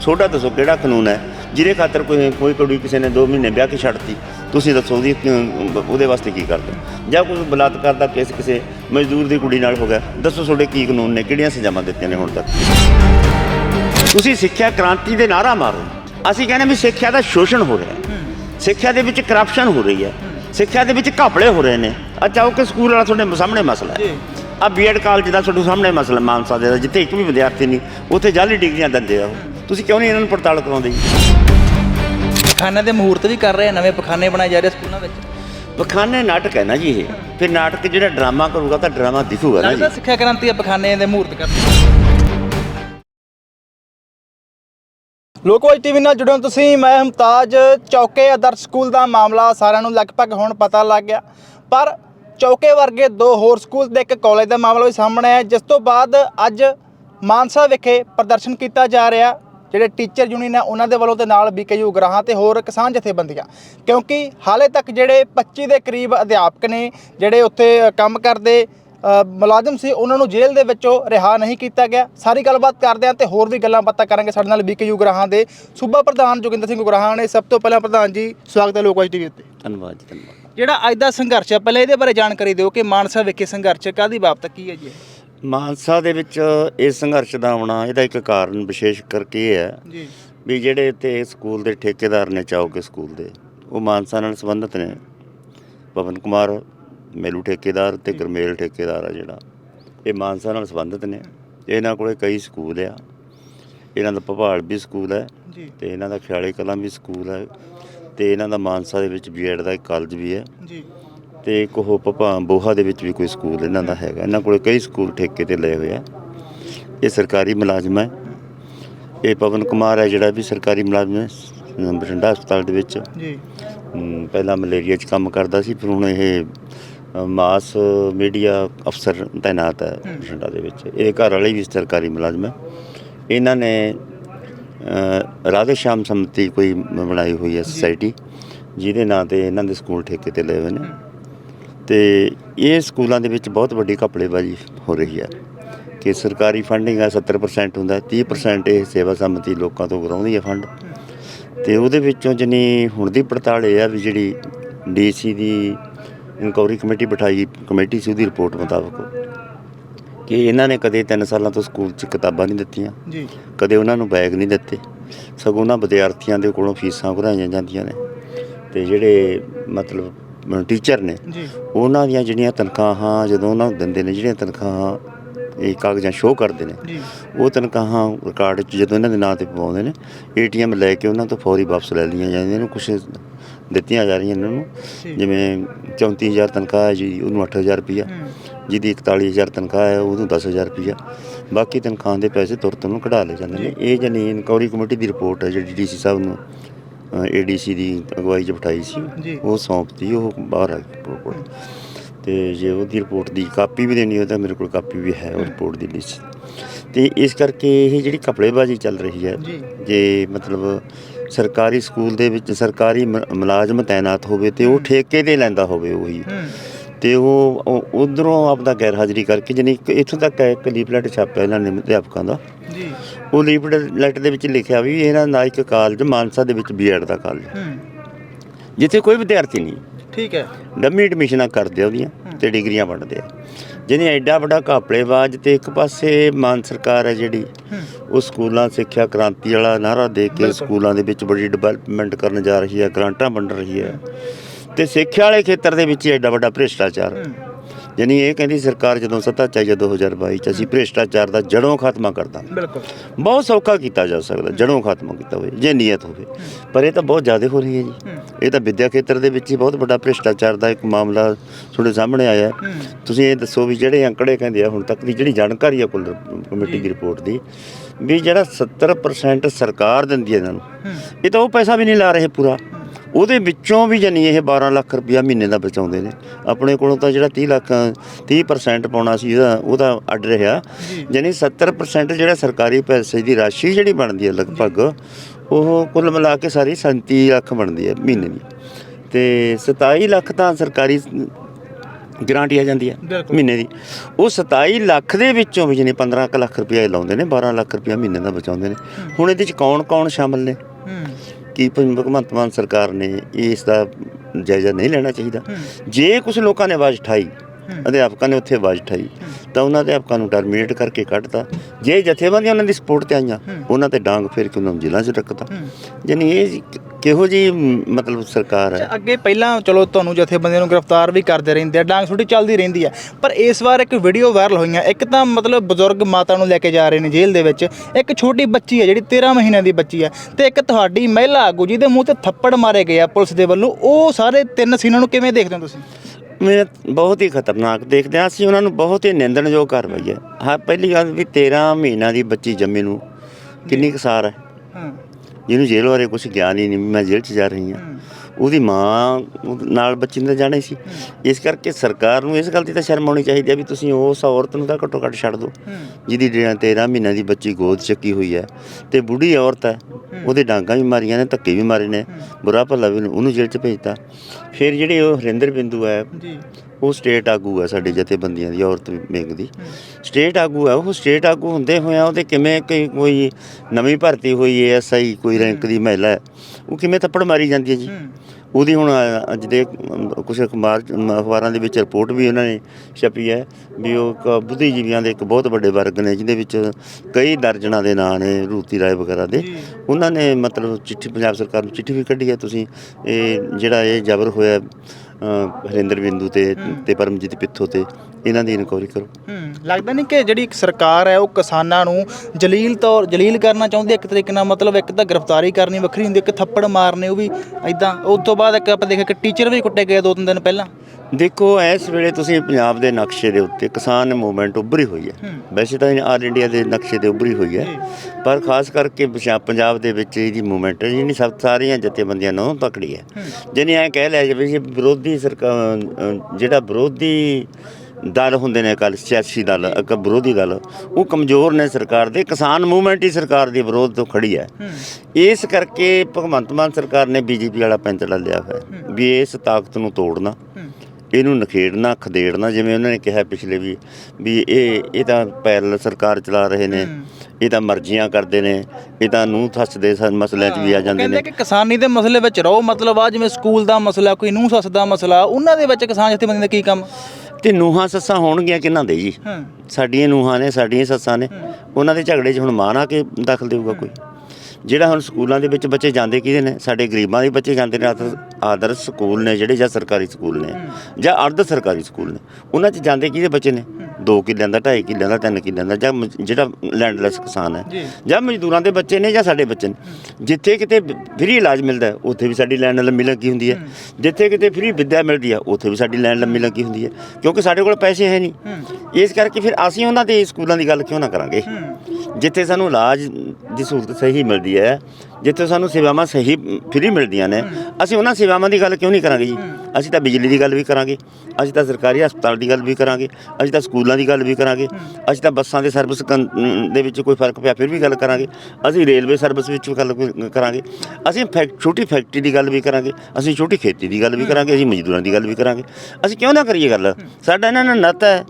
ਛੋਟਾ ਦੱਸੋ ਕਿਹੜਾ ਕਾਨੂੰਨ ਹੈ? ਜਿਹਦੇ ਖਾਤਰ ਕੋਈ ਕੋਈ ਕੁੜੀ ਕਿਸੇ ਨੇ 2 ਮਹੀਨੇ ਵਿਆਹ ਕੇ ਛੱਡਤੀ, ਤੁਸੀਂ ਦੱਸੋ ਉਹਦੀ ਕਿਉਂ- ਉਹਦੇ ਵਾਸਤੇ ਕੀ ਕਰਦੇ ਜਾਂ ਕੋਈ ਬਲਾਤਕਾਰ ਦਾ ਕੇਸ ਕਿਸੇ ਮਜ਼ਦੂਰ ਦੀ ਕੁੜੀ ਨਾਲ ਹੋ ਗਿਆ, ਦੱਸੋ ਤੁਹਾਡੇ ਕੀ ਕਾਨੂੰਨ ਨੇ, ਕਿਹੜੀਆਂ ਸਜ਼ਾਵਾਂ ਦਿੱਤੀਆਂ ਨੇ ਹੁਣ ਤੱਕ? ਤੁਸੀਂ ਸਿੱਖਿਆ ਕ੍ਰਾਂਤੀ ਦੇ ਨਾਰਾ ਮਾਰੋ। ਅਸੀਂ ਕਹਿੰਦੇ ਵੀ ਸਿੱਖਿਆ ਦਾ ਸ਼ੋਸ਼ਣ ਹੋ ਰਿਹਾ ਹੈ। ਸਿੱਖਿਆ ਦੇ ਵਿੱਚ ਕਰਪਸ਼ਨ ਹੋ ਰਹੀ ਹੈ। ਸਿੱਖਿਆ ਦੇ ਵਿੱਚ ਘਪਲੇ ਹੋ ਰਹੇ ਨੇ। ਆ ਚਾਹੋ ਕਿ ਸਕੂਲ ਵਾਲਾ ਤੁਹਾਡੇ ਸਾਹਮਣੇ ਮਸਲਾ ਹੈ। ਆ ਬੀਐਡ ਕਾਲਜ ਦਾ ਤੁਹਾਡੇ ਸਾਹਮਣੇ ਮਸਲਾ ਮਾਨਸਾ ਦੇ ਦਾ ਜਿੱਥੇ ਇੱਕ ਵੀ ਵਿਦਿਆਰਥੀ ਨਹੀਂ ਉੱਥੇ ਜਾਲੀ ਡਿਗਰੀਆਂ ਦਿੰਦੇ ਆ ਤੁਸੀਂ ਕਿਉਂ ਨਹੀਂ ਇਹਨਾਂ ਨੂੰ ਪੜਤਾਲ ਕਰਾਉਂਦੇ ਜੀ? ਪਖਾਨੇ ਦੇ ਮਹੂਰਤ ਵੀ ਕਰ ਰਹੇ ਆ ਨਵੇਂ ਪਖਾਨੇ ਬਣਾਏ ਜਾ ਰਹੇ ਸਕੂਲਾਂ ਵਿੱਚ। ਪਖਾਨੇ ਨਾਟਕ ਹੈ ਨਾ ਜੀ ਇਹ। ਫਿਰ ਨਾਟਕ ਜਿਹੜਾ ਡਰਾਮਾ ਕਰੂਗਾ ਤਾਂ ਡਰਾਮਾ ਦਿਖੂਗਾ ਨਾ ਜੀ। ਲੱਗਦਾ ਸਿੱਖਿਆ ਕ੍ਰਾਂਤੀ ਆ ਪਖਾਨੇ ਦੇ ਮਹੂਰਤ ਕਰ ਲੋਕਵਾਜ ਟੀਵੀ ਨਾਲ ਜੁੜੇ ਹੋ ਤੁਸੀਂ ਮੈਂ ਹਮਤਾਜ। ਚੌਕੇ ਆਦਰਸ਼ ਸਕੂਲ ਦਾ ਮਾਮਲਾ ਸਾਰਿਆਂ ਨੂੰ ਲਗਭਗ ਹੁਣ ਪਤਾ ਲੱਗ ਗਿਆ। ਪਰ ਚੌਕੇ ਵਰਗੇ ਦੋ ਹੋਰ ਸਕੂਲ ਤੇ ਇੱਕ ਕਾਲਜ ਦਾ ਮਾਮਲਾ ਵੀ ਸਾਹਮਣੇ ਆਇਆ, ਜਿਸ ਤੋਂ ਬਾਅਦ ਅੱਜ ਮਾਨਸਾ ਵਿਖੇ ਪ੍ਰਦਰਸ਼ਨ ਕੀਤਾ ਜਾ ਰਿਹਾ, ਜਿਹੜੇ ਟੀਚਰ ਯੂਨੀਅਨ ਹੈ, ਉਹਨਾਂ ਦੇ ਵੱਲੋਂ ਤੇ ਨਾਲ ਬੀਕੇਯੂ ਗਰਾਹਾਂ ਤੇ ਹੋਰ ਕਿਸਾਨ ਜਥੇਬੰਦੀਆਂ, ਕਿਉਂਕਿ ਹਾਲੇ ਤੱਕ ਜਿਹੜੇ 25 ਦੇ ਕਰੀਬ ਅਧਿਆਪਕ ਨੇ, ਜਿਹੜੇ ਉੱਥੇ ਕੰਮ ਕਰਦੇ ਮੁਲਾਜ਼ਮ ਸੀ, ਉਹਨਾਂ ਨੂੰ ਜੇਲ੍ਹ ਦੇ ਵਿੱਚੋਂ ਰਿਹਾ ਨਹੀਂ ਕੀਤਾ ਗਿਆ। ਸਾਰੀ ਗੱਲਬਾਤ ਕਰਦੇ ਹਾਂ ਤੇ ਹੋਰ ਵੀ ਗੱਲਾਂ ਬਾਤਾਂ ਕਰਾਂਗੇ ਸਾਡੇ ਨਾਲ ਬੀਕੇਯੂ ਗਰਾਹਾਂ ਦੇ ਸੂਬਾ ਪ੍ਰਧਾਨ ਜੋਗਿੰਦਰ ਸਿੰਘ ਗਰਾਹਾਂ ਨੇ। ਸਭ ਤੋਂ ਪਹਿਲਾਂ ਪ੍ਰਧਾਨ ਜੀ, ਸਵਾਗਤ ਹੈ ਲੋਕਵਾਜ ਟੀਵੀ ਉੱਤੇ ਧੰਨਵਾਦ ਜੀ, ਧੰਨਵਾਦ। ਜਿਹੜਾ ਅੱਜ ਦਾ ਸੰਘਰਸ਼ ਹੈ ਪਹਿਲਾਂ ਇਹਦੇ ਬਾਰੇ ਜਾਣਕਾਰੀ ਦਿਓ ਕਿ ਮਾਨਸਾ ਵਿਖੇ ਸੰਘਰਸ਼ ਕਾਦੀ ਬਾਬਤ ਕੀ ਹੈ ਜੀ ਮਾਨਸਾ ਦੇ ਵਿੱਚ ਇਸ ਸੰਘਰਸ਼ ਦਾ ਆਉਣਾ ਇਹਦਾ ਇੱਕ ਕਾਰਨ ਵਿਸ਼ੇਸ਼ ਕਰਕੇ ਇਹ ਹੈ ਜੀ। ਵੀ ਜਿਹੜੇ ਇੱਥੇ ਸਕੂਲ ਦੇ ਠੇਕੇਦਾਰ ਨੇ ਚੌਕੇ ਸਕੂਲ ਦੇ ਉਹ ਮਾਨਸਾ ਨਾਲ ਸੰਬੰਧਿਤ ਨੇ। ਪਵਨ ਕੁਮਾਰ ਮੇਲੂ ਠੇਕੇਦਾਰ ਤੇ ਗਰਮੇਲ ਠੇਕੇਦਾਰ ਆ ਜਿਹੜਾ। ਇਹ ਮਾਨਸਾ ਨਾਲ ਸੰਬੰਧਿਤ ਨੇ। ਇਹਨਾਂ ਕੋਲੇ ਕਈ ਸਕੂਲ ਆ। ਇਹਨਾਂ ਦਾ ਭਵਾਲ ਵੀ ਸਕੂਲ ਹੈ ਤੇ ਇਹਨਾਂ ਦਾ ਖਿਆਲੇ ਕਲਾਂ ਵੀ ਸਕੂਲ ਹੈ। ਤੇ ਇਹਨਾਂ ਦਾ ਮਾਨਸਾ ਦੇ ਵਿੱਚ ਬੀਐਡ ਦਾ ਇੱਕ ਕਾਲਜ ਵੀ ਹੈ। ਜੀ। ਤੇ ਇੱਕ ਉਹ ਭਪਾ ਬੋਹਾ ਦੇ ਵਿੱਚ ਵੀ ਕੋਈ ਸਕੂਲ ਇਹਨਾਂ ਦਾ ਹੈਗਾ। ਇਹਨਾਂ ਕੋਲੇ ਕਈ ਸਕੂਲ ਠੇਕੇ ਤੇ ਲਏ ਹੋਏ ਆ। ਇਹ ਸਰਕਾਰੀ ਮੁਲਾਜ਼ਮ ਹੈ। ਇਹ ਪਵਨ ਕੁਮਾਰ ਹੈ ਜਿਹੜਾ ਵੀ ਸਰਕਾਰੀ ਮੁਲਾਜ਼ਮ ਹੈ। ਬਠਿੰਡਾ ਹਸਪਤਾਲ ਦੇ ਵਿੱਚ। ਜੀ। ਪਹਿਲਾਂ ਮਲੇਰੀਆ 'ਚ ਕੰਮ ਕਰਦਾ ਸੀ। ਫਿਰ ਹੁਣ ਇਹ ਮਾਸ ਮੀਡੀਆ ਅਫਸਰ ਤਾਇਨਾਤ ਹੈ ਬਠਿੰਡਾ ਦੇ ਵਿੱਚ। ਇਹ ਘਰ ਵਾਲੇ ਵੀ ਸਰਕਾਰੀ ਮੁਲਾਜ਼ਮ ਹੈ। ਇਹਨਾਂ ਨੇ ਰਾਧੇ ਸ਼ਾਮ ਸਮਿਤੀ ਕੋਈ ਬਣਾਈ ਹੋਈ ਹੈ ਸੁਸਾਇਟੀ ਜਿਹਦੇ ਨਾਂ ਤੇ ਇਹਨਾਂ ਦੇ ਸਕੂਲ ਠੇਕੇ ਤੇ ਲਏ ਹੋਏ ਨੇ। ਤੇ ਇਹ ਸਕੂਲਾਂ ਦੇ ਵਿੱਚ ਬਹੁਤ ਵੱਡੀ ਘਪਲੇਬਾਜ਼ੀ ਹੋ ਰਹੀ ਹੈ ਕਿ ਸਰਕਾਰੀ ਫੰਡਿੰਗ ਹੈ 70% ਹੁੰਦਾ ਹੈ, 30% ਇਹ ਸੇਵਾ ਸੰਮਤੀ ਲੋਕਾਂ ਤੋਂ ਕਰਾਉਂਦੀ ਹੈ ਫੰਡ ਤੇ ਉਹਦੇ ਵਿੱਚੋਂ ਜਿੰਨੀ ਹੁਣ ਦੀ ਪੜਤਾਲ ਇਹ ਆ ਵੀ ਜਿਹੜੀ ਡੀਸੀ ਦੀ ਇਨਕੁਆਰੀ ਕਮੇਟੀ ਬਿਠਾਈ ਕਮੇਟੀ ਸੀ ਉਹਦੀ ਰਿਪੋਰਟ ਮੁਤਾਬਕ ਕਿ ਇਹਨਾਂ ਨੇ ਕਦੇ 3 ਸਾਲਾਂ ਤੋਂ ਸਕੂਲ 'ਚ ਕਿਤਾਬਾਂ ਨਹੀਂ ਦਿੱਤੀਆਂ। ਜੀ। ਕਦੇ ਉਹਨਾਂ ਨੂੰ ਬੈਗ ਨਹੀਂ ਦਿੱਤੇ। ਸਗੋਂ ਉਹਨਾਂ ਵਿਦਿਆਰਥੀਆਂ ਦੇ ਕੋਲੋਂ ਫੀਸਾਂ ਭਰਾਈਆਂ ਜਾਂਦੀਆਂ ਨੇ। ਤੇ ਜਿਹੜੇ ਮਤਲਬ ਟੀਚਰ ਨੇ ਜੀ। ਉਹਨਾਂ ਦੀਆਂ ਜਿਹੜੀਆਂ ਤਨਖਾਹਾਂ ਜਦੋਂ ਉਹਨਾਂ ਨੂੰ ਦਿੰਦੇ ਨੇ ਜਿਹੜੀਆਂ ਤਨਖਾਹਾਂ ਇਹ ਕਾਗਜ਼ਾਂ ਸ਼ੋਅ ਕਰਦੇ ਨੇ ਉਹ ਤਨਖਾਹਾਂ ਰਿਕਾਰਡ 'ਚ ਜਦੋਂ ਇਹਨਾਂ ਦੇ ਨਾਂ ਤੇ ਪਵਾਉਂਦੇ ਨੇ ਏਟੀਐਮ ਲੈ ਕੇ ਉਹਨਾਂ ਤੋਂ ਫੌਰੀ ਵਾਪਸ ਲੈ ਲਈਆਂ ਜਾਂਦੀਆਂ ਨੇ ਕੁਝ ਦਿੱਤੀਆਂ ਜਾ ਰਹੀਆਂ ਇਹਨਾਂ ਨੂੰ ਜਿਵੇਂ 34000 ਤਨਖਾਹ ਹੈ ਜੀ ਉਹਨੂੰ 8000 ਰੁਪਇਆ ਜਿਹਦੀ 41000 ਤਨਖਾਹ ਹੈ ਉਹਨੂੰ 10000 ਰੁਪਇਆ ਬਾਕੀ ਤਨਖਾਹਾਂ ਦੇ ਪੈਸੇ ਤੁਰਤ ਉਹਨੂੰ ਕਢਾ ਲਏ ਜਾਂਦੇ ਨੇ। ਇਹ ਜਨੀ ਇਨਕੁਆਰੀ ਕਮੇਟੀ ਦੀ ਰਿਪੋਰਟ ਹੈ ਜਿਹੜੀ ਡੀਸੀ ਸਾਹਿਬ ਨੂੰ ਏਡੀਸੀ ਦੀ ਅਗਵਾਈ 'ਚ ਬਿਠਾਈ ਸੀ। ਉਹ ਸੌਂਪਤੀ ਉਹ ਬਾਹਰ ਆ ਗਈ ਰਿਪੋਰਟ ਤੇ ਜੇ ਉਹਦੀ ਰਿਪੋਰਟ ਦੀ ਕਾਪੀ ਵੀ ਦੇਣੀ ਹੋਵੇ ਤਾਂ ਮੇਰੇ ਕੋਲ ਕਾਪੀ ਵੀ ਹੈ ਉਹ ਰਿਪੋਰਟ ਦੀ ਲਿਸਟ। ਤੇ ਇਸ ਕਰਕੇ ਇਹ ਜਿਹੜੀ ਕਪੜੇਬਾਜ਼ੀ ਚੱਲ ਰਹੀ ਹੈ ਜੀ। ਮਤਲਬ ਸਰਕਾਰੀ ਸਕੂਲ ਦੇ ਵਿੱਚ ਸਰਕਾਰੀ ਮੁਲਾਜ਼ਮ ਤਾਇਨਾਤ ਹੋਵੇ ਤੇ ਉਹ ਠੇਕੇ ਤੇ ਲੈਂਦਾ ਹੋਵੇ ਉਹੀ। ਤੇ ਉਹ ਉਧਰੋਂ ਆਪਦਾ ਗੈਰ ਹਾਜ਼ਰੀ ਕਰਕੇ ਕਿ ਇੱਥੋਂ ਤੱਕ ਇੱਕ ਲੀਫਲੈਟ ਛਾਪਿਆ ਇਹਨਾਂ ਨੇ ਅਧਿਆਪਕਾਂ ਦਾ। ਜੀ। ਉਹ ਲੀਫਲੈਟ ਦੇ ਵਿੱਚ ਲਿਖਿਆ ਵੀ ਇਹਨਾਂ ਦਾ ਇੱਕ ਕਾਲਜ ਮਾਨਸਾ ਦੇ ਵਿੱਚ ਬੀਐਡ ਦਾ ਕਾਲਜ। ਹੂੰ। ਜਿੱਥੇ ਕੋਈ ਵਿਦਿਆਰਥੀ ਨਹੀਂ। ਠੀਕ ਹੈ। ਡੰਮੀ ਐਡਮਿਸ਼ਨਾਂ ਕਰਦੇ ਆ ਉਹਦੀਆਂ ਤੇ ਡਿਗਰੀਆਂ ਵੰਡਦੇ ਆ। ਜਿਹਨੇ ਐਡਾ ਵੱਡਾ ਘਾਪਲੇਬਾਜ਼ ਤੇ ਇੱਕ ਪਾਸੇ ਮਾਨ ਸਰਕਾਰ ਹੈ ਜਿਹੜੀ ਉਹ ਸਕੂਲਾਂ ਸਿੱਖਿਆ ਕ੍ਰਾਂਤੀ ਵਾਲਾ ਨਾਰਾ ਦੇ ਕੇ। ਸਕੂਲਾਂ ਦੇ ਵਿੱਚ ਬੜੀ ਡਿਵੈਲਪਮੈਂਟ ਕਰਨ ਜਾ ਰਹੀ ਹੈ ਗ੍ਰਾਂਟਾਂ ਵੰਡ ਰਹੀ ਹੈ। ਤੇ ਸਿੱਖਿਆ ਵਾਲੇ ਖੇਤਰ ਦੇ ਵਿੱਚ ਹੀ ਐਡਾ ਵੱਡਾ ਭ੍ਰਿਸ਼ਟਾਚਾਰ। ਯਾਨੀ ਇਹ ਕਹਿੰਦੀ ਸਰਕਾਰ ਜਦੋਂ ਸੱਤਾ ਚਾਹੀਏ 2022 ਚ ਅਸੀਂ ਭ੍ਰਿਸ਼ਟਾਚਾਰ ਦਾ ਜੜੋਂ ਖਾਤਮਾ ਕਰ ਦਾਂਗੇ ਬਿਲਕੁਲ। ਬਹੁਤ ਸੌਖਾ ਕੀਤਾ ਜਾ ਸਕਦਾ ਜੜੋਂ ਖਾਤਮਾ ਕੀਤਾ ਹੋਵੇ ਜੇ ਨੀਅਤ ਹੋਵੇ। ਪਰ ਇਹ ਤਾਂ ਬਹੁਤ ਜ਼ਿਆਦਾ ਹੋ ਰਹੀ ਹੈ ਜੀ। ਇਹ ਤਾਂ ਵਿਦਿਆ ਖੇਤਰ ਦੇ ਵਿੱਚ ਹੀ ਬਹੁਤ ਵੱਡਾ ਭ੍ਰਿਸ਼ਟਾਚਾਰ ਦਾ ਇੱਕ ਮਾਮਲਾ ਤੁਹਾਡੇ ਸਾਹਮਣੇ ਆਇਆ ਤੁਸੀਂ ਇਹ ਦੱਸੋ ਵੀ ਜਿਹੜੇ ਅੰਕੜੇ ਕਹਿੰਦੇ ਆ ਹੁਣ ਤੱਕ ਦੀ ਜਿਹੜੀ ਜਾਣਕਾਰੀ ਆ ਕੁੱਲ ਕਮੇਟੀ ਦੀ ਰਿਪੋਰਟ ਦੀ ਵੀ ਜਿਹੜਾ 70% ਸਰਕਾਰ ਦਿੰਦੀ ਹੈ ਇਹਨਾਂ ਨੂੰ ਇਹ ਤਾਂ ਉਹ ਪੈਸਾ ਵੀ ਨਹੀਂ ਲਾ ਰਹੇ ਪੂਰਾ। ਉਹਦੇ ਵਿੱਚੋਂ ਵੀ ਜਾਨੀ ਇਹ 12 ਲੱਖ ਰੁਪਇਆ ਮਹੀਨੇ ਦਾ ਬਚਾਉਂਦੇ ਨੇ। ਆਪਣੇ ਕੋਲੋਂ ਤਾਂ ਜਿਹੜਾ 30 ਲੱਖ 30% ਪਾਉਣਾ ਸੀ ਉਹਦਾ ਉਹਦਾ ਅੱਡ ਰਿਹਾ। ਜਾਨੀ 70% ਜਿਹੜਾ ਸਰਕਾਰੀ ਪੈਸੇ ਦੀ ਰਾਸ਼ੀ ਜਿਹੜੀ ਬਣਦੀ ਹੈ ਲਗਭਗ ਉਹ ਕੁੱਲ ਮਿਲਾ ਕੇ ਸਾਰੀ 37 ਲੱਖ ਬਣਦੀ ਹੈ ਮਹੀਨੇ ਦੀ। ਤੇ 27 ਲੱਖ ਤਾਂ ਸਰਕਾਰੀ ਗਰੰਟੀ ਆ ਜਾਂਦੀ ਹੈ। ਮਹੀਨੇ ਦੀ। ਉਹ 27 ਲੱਖ ਦੇ ਵਿੱਚੋਂ ਵੀ ਜਿਹਨੇ 15 ਕੁ ਲੱਖ ਰੁਪਇਆ ਲਾਉਂਦੇ ਨੇ 12 ਲੱਖ ਰੁਪਇਆ ਮਹੀਨੇ ਦਾ ਬਚਾਉਂਦੇ ਨੇ। ਹੁਣ ਇਹਦੇ ਚ ਕੌਣ ਕੌਣ ਸ਼ਾਮਲ ਨੇ? ਹੂੰ। ਕੀ ਭਗਵੰਤ ਮਾਨ ਸਰਕਾਰ ਨੇ ਇਸ ਦਾ ਜਾਇਜ਼ਾ ਨਹੀਂ ਲੈਣਾ ਚਾਹੀਦਾ ਜੇ ਕੁਝ ਲੋਕਾਂ ਨੇ ਆਵਾਜ਼ ਉਠਾਈ। ਅਧਿਆਪਕਾਂ ਨੇ ਉੱਥੇ ਆਵਾਜ਼ ਉਠਾਈ। ਤਾਂ ਉਹਨਾਂ ਅਧਿਆਪਕਾਂ ਨੂੰ ਟਰਮੀਨੇਟ ਕਰਕੇ ਕੱਢਤਾ। ਜੇ ਜਥੇਬੰਦੀਆਂ ਉਹਨਾਂ ਦੀ ਸਪੋਰਟ ਤੇ ਆਈਆਂ, ਉਹਨਾਂ ਤੇ ਡਾਂਗ ਫੇਰ ਕੇ ਉਹਨਾਂ ਨੂੰ ਜੇਲ੍ਹਾਂ 'ਚ ਰੱਖਤਾ। ਯਾਨੀ ਇਹ ਕਿਹੋ ਜੀ ਮਤਲਬ ਸਰਕਾਰ ਹੈ? ਅੱਗੇ ਪਹਿਲਾਂ ਚਲੋ ਤੁਹਾਨੂੰ ਜਥੇਬੰਦੀਆਂ ਨੂੰ ਗ੍ਰਿਫਤਾਰ ਵੀ ਕਰਦੇ ਰਹਿੰਦੇ ਆ, ਡਾਂਗ ਛੁੱਟੀ ਚੱਲਦੀ ਰਹਿੰਦੀ ਆ। ਪਰ ਇਸ ਵਾਰ ਇੱਕ ਵੀਡੀਓ ਵਾਇਰਲ ਹੋਈਆਂ। ਇੱਕ ਤਾਂ ਮਤਲਬ ਬਜ਼ੁਰਗ ਮਾਤਾ ਨੂੰ ਲੈ ਕੇ ਜਾ ਰਹੇ ਨੇ ਜੇਲ੍ਹ ਦੇ ਵਿੱਚ। ਇੱਕ ਛੋਟੀ ਬੱਚੀ ਹੈ ਜਿਹੜੀ 13 ਮਹੀਨਿਆਂ ਦੀ ਬੱਚੀ ਹੈ ਤੇ ਇੱਕ ਤੁਹਾਡੀ ਮਹਿਲਾ ਆਗੂ ਜਿਹਦੇ ਮੂੰਹ ਤੇ ਥੱਪੜ ਮਾਰੇ ਗਏ ਆ ਪੁਲਿਸ ਦੇ ਵੱਲੋਂ। ਉਹ ਸਾਰੇ ਤਿੰਨ ਸੀਨਾਂ ਨੂੰ ਕਿਵੇਂ ਦੇਖਦੇ ਹੋ ਤੁਸੀਂ? ਮੈਂ ਬਹੁਤ ਹੀ ਖਤਰਨਾਕ ਦੇਖਦੇ ਹਾਂ। ਅਸੀਂ ਉਹਨਾਂ ਨੂੰ ਬਹੁਤ ਹੀ ਨਿੰਦਣਯੋਗ ਕਾਰਵਾਈ ਹੈ ਹਾਂ ਪਹਿਲੀ ਗੱਲ ਵੀ 13 ਮਹੀਨਾ ਦੀ ਬੱਚੀ ਜੰਮੇ ਨੂੰ ਕਿੰਨੀ ਕਸਾਰ ਹੈ। ਹਾਂ। ਜਿਹਨੂੰ ਜੇਲ੍ਹ ਬਾਰੇ ਕੁਝ ਗਿਆਨ ਹੀ ਨਹੀਂ ਮੈਂ ਜੇਲ੍ਹ 'ਚ ਜਾ ਰਹੀ ਹਾਂ। ਉਹਦੀ ਮਾਂ ਨਾਲ ਬੱਚੀ ਨੇ ਜਾਣਾ ਸੀ। ਇਸ ਕਰਕੇ ਸਰਕਾਰ ਨੂੰ ਇਸ ਗੱਲ ਦੀ ਤਾਂ ਸ਼ਰਮ ਆਉਣੀ ਚਾਹੀਦੀ ਹੈ ਵੀ ਤੁਸੀਂ ਉਸ ਔਰਤ ਨੂੰ ਤਾਂ ਘੱਟੋ ਘੱਟ ਛੱਡ ਦਿਓ। ਜਿਹਦੀ ਡੇ- 13 ਮਹੀਨਿਆਂ ਦੀ ਬੱਚੀ ਗੋਦ ਚੱਕੀ ਹੋਈ ਹੈ ਤੇ ਬੁੱਢੀ ਔਰਤ ਹੈ ਉਹਦੇ ਡਾਂਗਾਂ ਵੀ ਮਾਰੀਆਂ ਨੇ ਧੱਕੇ ਵੀ ਮਾਰੇ ਨੇ ਬੁਰਾ ਭਲਾ ਵੀ ਉਹਨੂੰ ਜੇਲ੍ਹ 'ਚ ਭੇਜਤਾ। ਫਿਰ ਜਿਹੜੇ ਉਹ ਹਰਿੰਦਰ ਬਿੰਦੂ ਹੈ ਉਹ ਸਟੇਟ ਆਗੂ ਹੈ ਸਾਡੇ ਜਥੇਬੰਦੀਆਂ ਦੀ ਔਰਤ ਵਿੰਗ ਦੀ। ਸਟੇਟ ਆਗੂ ਹੈ ਉਹ ਸਟੇਟ ਆਗੂ ਹੁੰਦੇ ਹੋਇਆ ਉਹਦੇ ਕਿਵੇਂ ਕੋਈ ਨਵੀਂ ਭਰਤੀ ਹੋਈ ਹੈ ਐਸਆਈ ਕੋਈ ਰੈਂਕ ਦੀ ਮਹਿਲਾ ਉਹ ਕਿਵੇਂ ਥੱਪੜ ਮਾਰੀ ਜਾਂਦੀ ਹੈ ਜੀ? ਉਹਦੀ ਹੁਣ ਅੱਜ ਦੇ ਕੁਝ ਅਖਬਾਰ ਅਖਬਾਰਾਂ ਦੇ ਵਿੱਚ ਰਿਪੋਰਟ ਵੀ ਉਹਨਾਂ ਨੇ ਛਪੀ ਹੈ ਵੀ ਉਹ ਬੁੱਧੀਜੀਵੀਆਂ ਦੇ ਇੱਕ ਬਹੁਤ ਵੱਡੇ ਵਰਗ ਨੇ ਜਿਹਦੇ ਵਿੱਚ ਕਈ ਦਰਜਨਾਂ ਦੇ ਨਾਂ ਨੇ ਰੂਤੀ ਰਾਏ ਵਗੈਰਾ ਦੇ। ਉਹਨਾਂ ਨੇ ਮਤਲਬ ਚਿੱਠੀ ਪੰਜਾਬ ਸਰਕਾਰ ਨੂੰ ਚਿੱਠੀ ਵੀ ਕੱਢੀ ਹੈ ਤੁਸੀਂ ਇਹ ਜਿਹੜਾ ਇਹ ਜ਼ਬਰ ਹੋਇਆ ਹਰਿੰਦਰ ਬਿੰਦੂ ਤੇ ਤੇ ਪਰਮਜੀਤ ਪਿੱਥੋ ਤੇ ਇਹਨਾਂ ਦੀ ਇਨਕੁਆਇਰੀ ਕਰੋ। ਹੂੰ ਲੱਗਦਾ ਨਹੀਂ ਕਿ ਜਿਹੜੀ ਇੱਕ ਸਰਕਾਰ ਹੈ ਉਹ ਕਿਸਾਨਾਂ ਨੂੰ ਜਲੀਲ ਤੌਰ ਜਲੀਲ ਕਰਨਾ ਚਾਹੁੰਦੀ ਹੈ ਇੱਕ ਤਰੀਕੇ ਨਾਲ ਮਤਲਬ ਇੱਕ ਤਾਂ ਗ੍ਰਿਫਤਾਰੀ ਕਰਨੀ ਵੱਖਰੀ ਹੁੰਦੀ ਇੱਕ ਥੱਪੜ ਮਾਰਨੇ ਉਹ ਵੀ ਐਦਾਂ ਉਸ ਤੋਂ ਬਾਅਦ ਇੱਕ ਆਪਾਂ ਦੇਖਿਆ ਕਿ ਟੀਚਰ ਵੀ ਕੁੱਟੇ ਗਏ ਦੋ ਤਿੰਨ ਦਿਨ ਪਹਿਲਾਂ। ਦੇਖੋ ਇਸ ਵੇਲੇ ਤੁਸੀਂ ਪੰਜਾਬ ਦੇ ਨਕਸ਼ੇ ਦੇ ਉੱਤੇ ਕਿਸਾਨ ਮੂਵਮੈਂਟ ਉੱਭਰੀ ਹੋਈ ਹੈ। ਵੈਸੇ ਤਾਂ ਆਲ ਇੰਡੀਆ ਦੇ ਨਕਸ਼ੇ ਤੇ ਉੱਭਰੀ ਹੋਈ ਹੈ। ਪਰ ਖਾਸ ਕਰਕੇ ਪੰਜਾ- ਪੰਜਾਬ ਦੇ ਵਿੱਚ ਇਹਦੀ ਮੂਵਮੈਂਟ ਜਿਹਨੀ ਸਭ ਸਾਰੀਆਂ ਜਥੇਬੰਦੀਆਂ ਨੂੰ ਪਕੜੀ ਹੈ। ਜਿਹਨੇ ਐ ਕਹਿ ਲਿਆ ਜਾਵੇ ਜੀ ਵਿਰੋਧੀ ਸਰਕਾਰ ਜਿਹੜਾ ਵਿਰੋਧੀ ਦਲ ਹੁੰਦੇ ਨੇ ਕੱਲ ਸਿਆਸੀ ਦਲ ਇੱਕ ਵਿਰੋਧੀ ਦਲ। ਉਹ ਕਮਜ਼ੋਰ ਨੇ ਸਰਕਾਰ ਦੇ ਕਿਸਾਨ ਮੂਵਮੈਂਟ ਹੀ ਸਰਕਾਰ ਦੇ ਵਿਰੋਧ ਤੋਂ ਖੜੀ ਹੈ। ਇਸ ਕਰਕੇ ਭਗਵੰਤ ਮਾਨ ਸਰਕਾਰ ਨੇ ਬੀਜੇਪੀ ਵਾਲਾ ਪੈਂਤੜਾ ਲਿਆ ਹੋਇਆ ਵੀ ਇਸ ਤਾਕਤ ਨੂੰ ਤੋੜਨਾ ਇਹਨੂੰ ਨਖੇੜਨਾ ਖਦੇੜਨਾ ਜਿਵੇਂ ਉਹਨਾਂ ਨੇ ਕਿਹਾ ਪਿਛਲੇ ਵੀ ਵੀ ਇਹ ਇਹ ਤਾਂ ਪੈਰਲ ਸਰਕਾਰ ਚਲਾ ਰਹੇ ਨੇ ਇਹ ਤਾਂ ਮਰਜ਼ੀਆਂ ਕਰਦੇ ਨੇ ਇਹ ਤਾਂ ਨੂੰ ਥੱਸਦੇ ਸਨ ਮਸਲਿਆਂ 'ਚ ਵੀ ਆ ਜਾਂਦੇ ਕਹਿੰਦੇ ਨੇ। ਕਿ ਕਿਸਾਨੀ ਦੇ ਮਸਲੇ ਵਿੱਚ ਰਹੋ ਮਤਲਬ ਆ ਜਿਵੇਂ ਸਕੂਲ ਦਾ ਮਸਲਾ ਕੋਈ ਨੂੰਹ ਸੱਸ ਦਾ ਮਸਲਾ ਉਹਨਾਂ ਦੇ ਵਿੱਚ ਕਿਸਾਨ ਜਥੇਬੰਦੀ ਦਾ ਕੀ ਕੰਮ? ਤੇ ਨੂਹਾਂ ਸੱਸਾਂ ਹੋਣਗੀਆਂ ਕਿਹਨਾਂ ਦੇ ਜੀ? ਹੂੰ। ਸਾਡੀਆਂ ਨੂਹਾਂ ਨੇ ਸਾਡੀਆਂ ਸੱਸਾਂ ਨੇ। ਉਹਨਾਂ ਦੇ ਝਗੜੇ 'ਚ ਹੁਣ ਮਾਨ ਆ ਕੇ ਦਖਲ ਦੇਊਗਾ ਕੋਈ? ਜਿਹੜਾ ਹੁਣ ਸਕੂਲਾਂ ਦੇ ਵਿੱਚ ਬੱਚੇ ਜਾਂਦੇ ਕਿਹਦੇ ਨੇ? ਸਾਡੇ ਗਰੀਬਾਂ ਦੇ ਬੱਚੇ ਜਾਂਦੇ ਨੇ ਆਦਰ- ਆਦਰਸ਼ ਸਕੂਲ ਨੇ ਜਿਹੜੇ ਜਾਂ ਸਰਕਾਰੀ ਸਕੂਲ ਨੇ ਜਾਂ ਅਰਧ ਸਰਕਾਰੀ ਸਕੂਲ ਨੇ ਉਹਨਾਂ 'ਚ ਜਾਂਦੇ ਕਿਹਦੇ ਬੱਚੇ ਨੇ? 2 ਕਿੱਲਿਆਂ ਦਾ 2.5 ਕਿੱਲਿਆਂ ਦਾ 3 ਕਿੱਲਿਆਂ ਦਾ ਜਾਂ ਜਿਹੜਾ ਲੈਂਡਲੈਸ ਕਿਸਾਨ ਹੈ ਜੀ। ਮਜ਼ਦੂਰਾਂ ਦੇ ਬੱਚੇ ਨੇ ਜਾਂ ਸਾਡੇ ਬੱਚੇ ਨੇ। ਜਿੱਥੇ ਕਿਤੇ ਫ੍ਰੀ ਇਲਾਜ ਮਿਲਦਾ ਹੈ, ਉੱਥੇ ਵੀ ਸਾਡੀ ਲੈਣ ਲੰਮੀ ਲੱਗੀ ਹੁੰਦੀ ਹੈ। ਜਿੱਥੇ ਕਿਤੇ ਫ੍ਰੀ ਵਿੱਦਿਆ ਮਿਲਦੀ ਆ ਉੱਥੇ ਵੀ ਸਾਡੀ ਲੈਣ ਲੰਮੀ ਲੱਗੀ ਹੁੰਦੀ ਹੈ। ਕਿਉਂਕਿ ਸਾਡੇ ਕੋਲ ਪੈਸੇ ਹੈ ਨਹੀਂ। ਇਸ ਕਰਕੇ ਫਿਰ ਅਸੀਂ ਉਹਨਾਂ ਦੇ ਸਕੂਲਾਂ ਦੀ ਗੱਲ ਕਿਉਂ ਨਾ ਕਰਾਂਗੇ? ਜਿੱਥੇ ਸਾਨੂੰ ਇਲਾਜ ਦੀ ਸਹੂਲਤ ਸਹੀ ਮਿਲਦੀ ਹੈ ਜਿੱਥੇ ਸਾਨੂੰ ਸੇਵਾਵਾਂ ਸਹੀ ਫ੍ਰੀ ਮਿਲਦੀਆਂ ਨੇ। ਅਸੀਂ ਉਹਨਾਂ ਸੇਵਾਵਾਂ ਦੀ ਗੱਲ ਕਿਉਂ ਨਹੀਂ ਕਰਾਂਗੇ ਜੀ? ਅਸੀਂ ਤਾਂ ਬਿਜਲੀ ਦੀ ਗੱਲ ਵੀ ਕਰਾਂਗੇ। ਅਸੀਂ ਤਾਂ ਸਰਕਾਰੀ ਹਸਪਤਾਲ ਦੀ ਗੱਲ ਵੀ ਕਰਾਂਗੇ। ਅਸੀਂ ਤਾਂ ਸਕੂਲਾਂ ਦੀ ਗੱਲ ਵੀ ਕਰਾਂਗੇ। ਅਸੀਂ ਤਾਂ ਬੱਸਾਂ ਦੇ ਸਰਵਿਸ ਦੇ ਵਿੱਚ ਕੋਈ ਫ਼ਰਕ ਪਿਆ ਫਿਰ ਵੀ ਗੱਲ ਕਰਾਂਗੇ। ਅਸੀਂ ਰੇਲਵੇ ਸਰਵਿਸ ਵਿੱਚ ਵੀ ਗੱਲ ਕਰਾਂਗੇ। ਅਸੀਂ ਛੋਟੀ ਫੈਕਟਰੀ ਦੀ ਗੱਲ ਵੀ ਕਰਾਂਗੇ। ਅਸੀਂ ਛੋਟੀ ਖੇਤੀ ਦੀ ਗੱਲ ਵੀ ਕਰਾਂਗੇ। ਅਸੀਂ ਮਜ਼ਦੂਰਾਂ ਦੀ ਗੱਲ ਵੀ ਕਰਾਂਗੇ। ਅਸੀਂ ਕਿਉਂ ਨਾ ਕਰੀਏ ਗੱਲ? ਸਾਡਾ ਇਹਨਾਂ ਨਾਲ ਨੱਤ ਹੈ।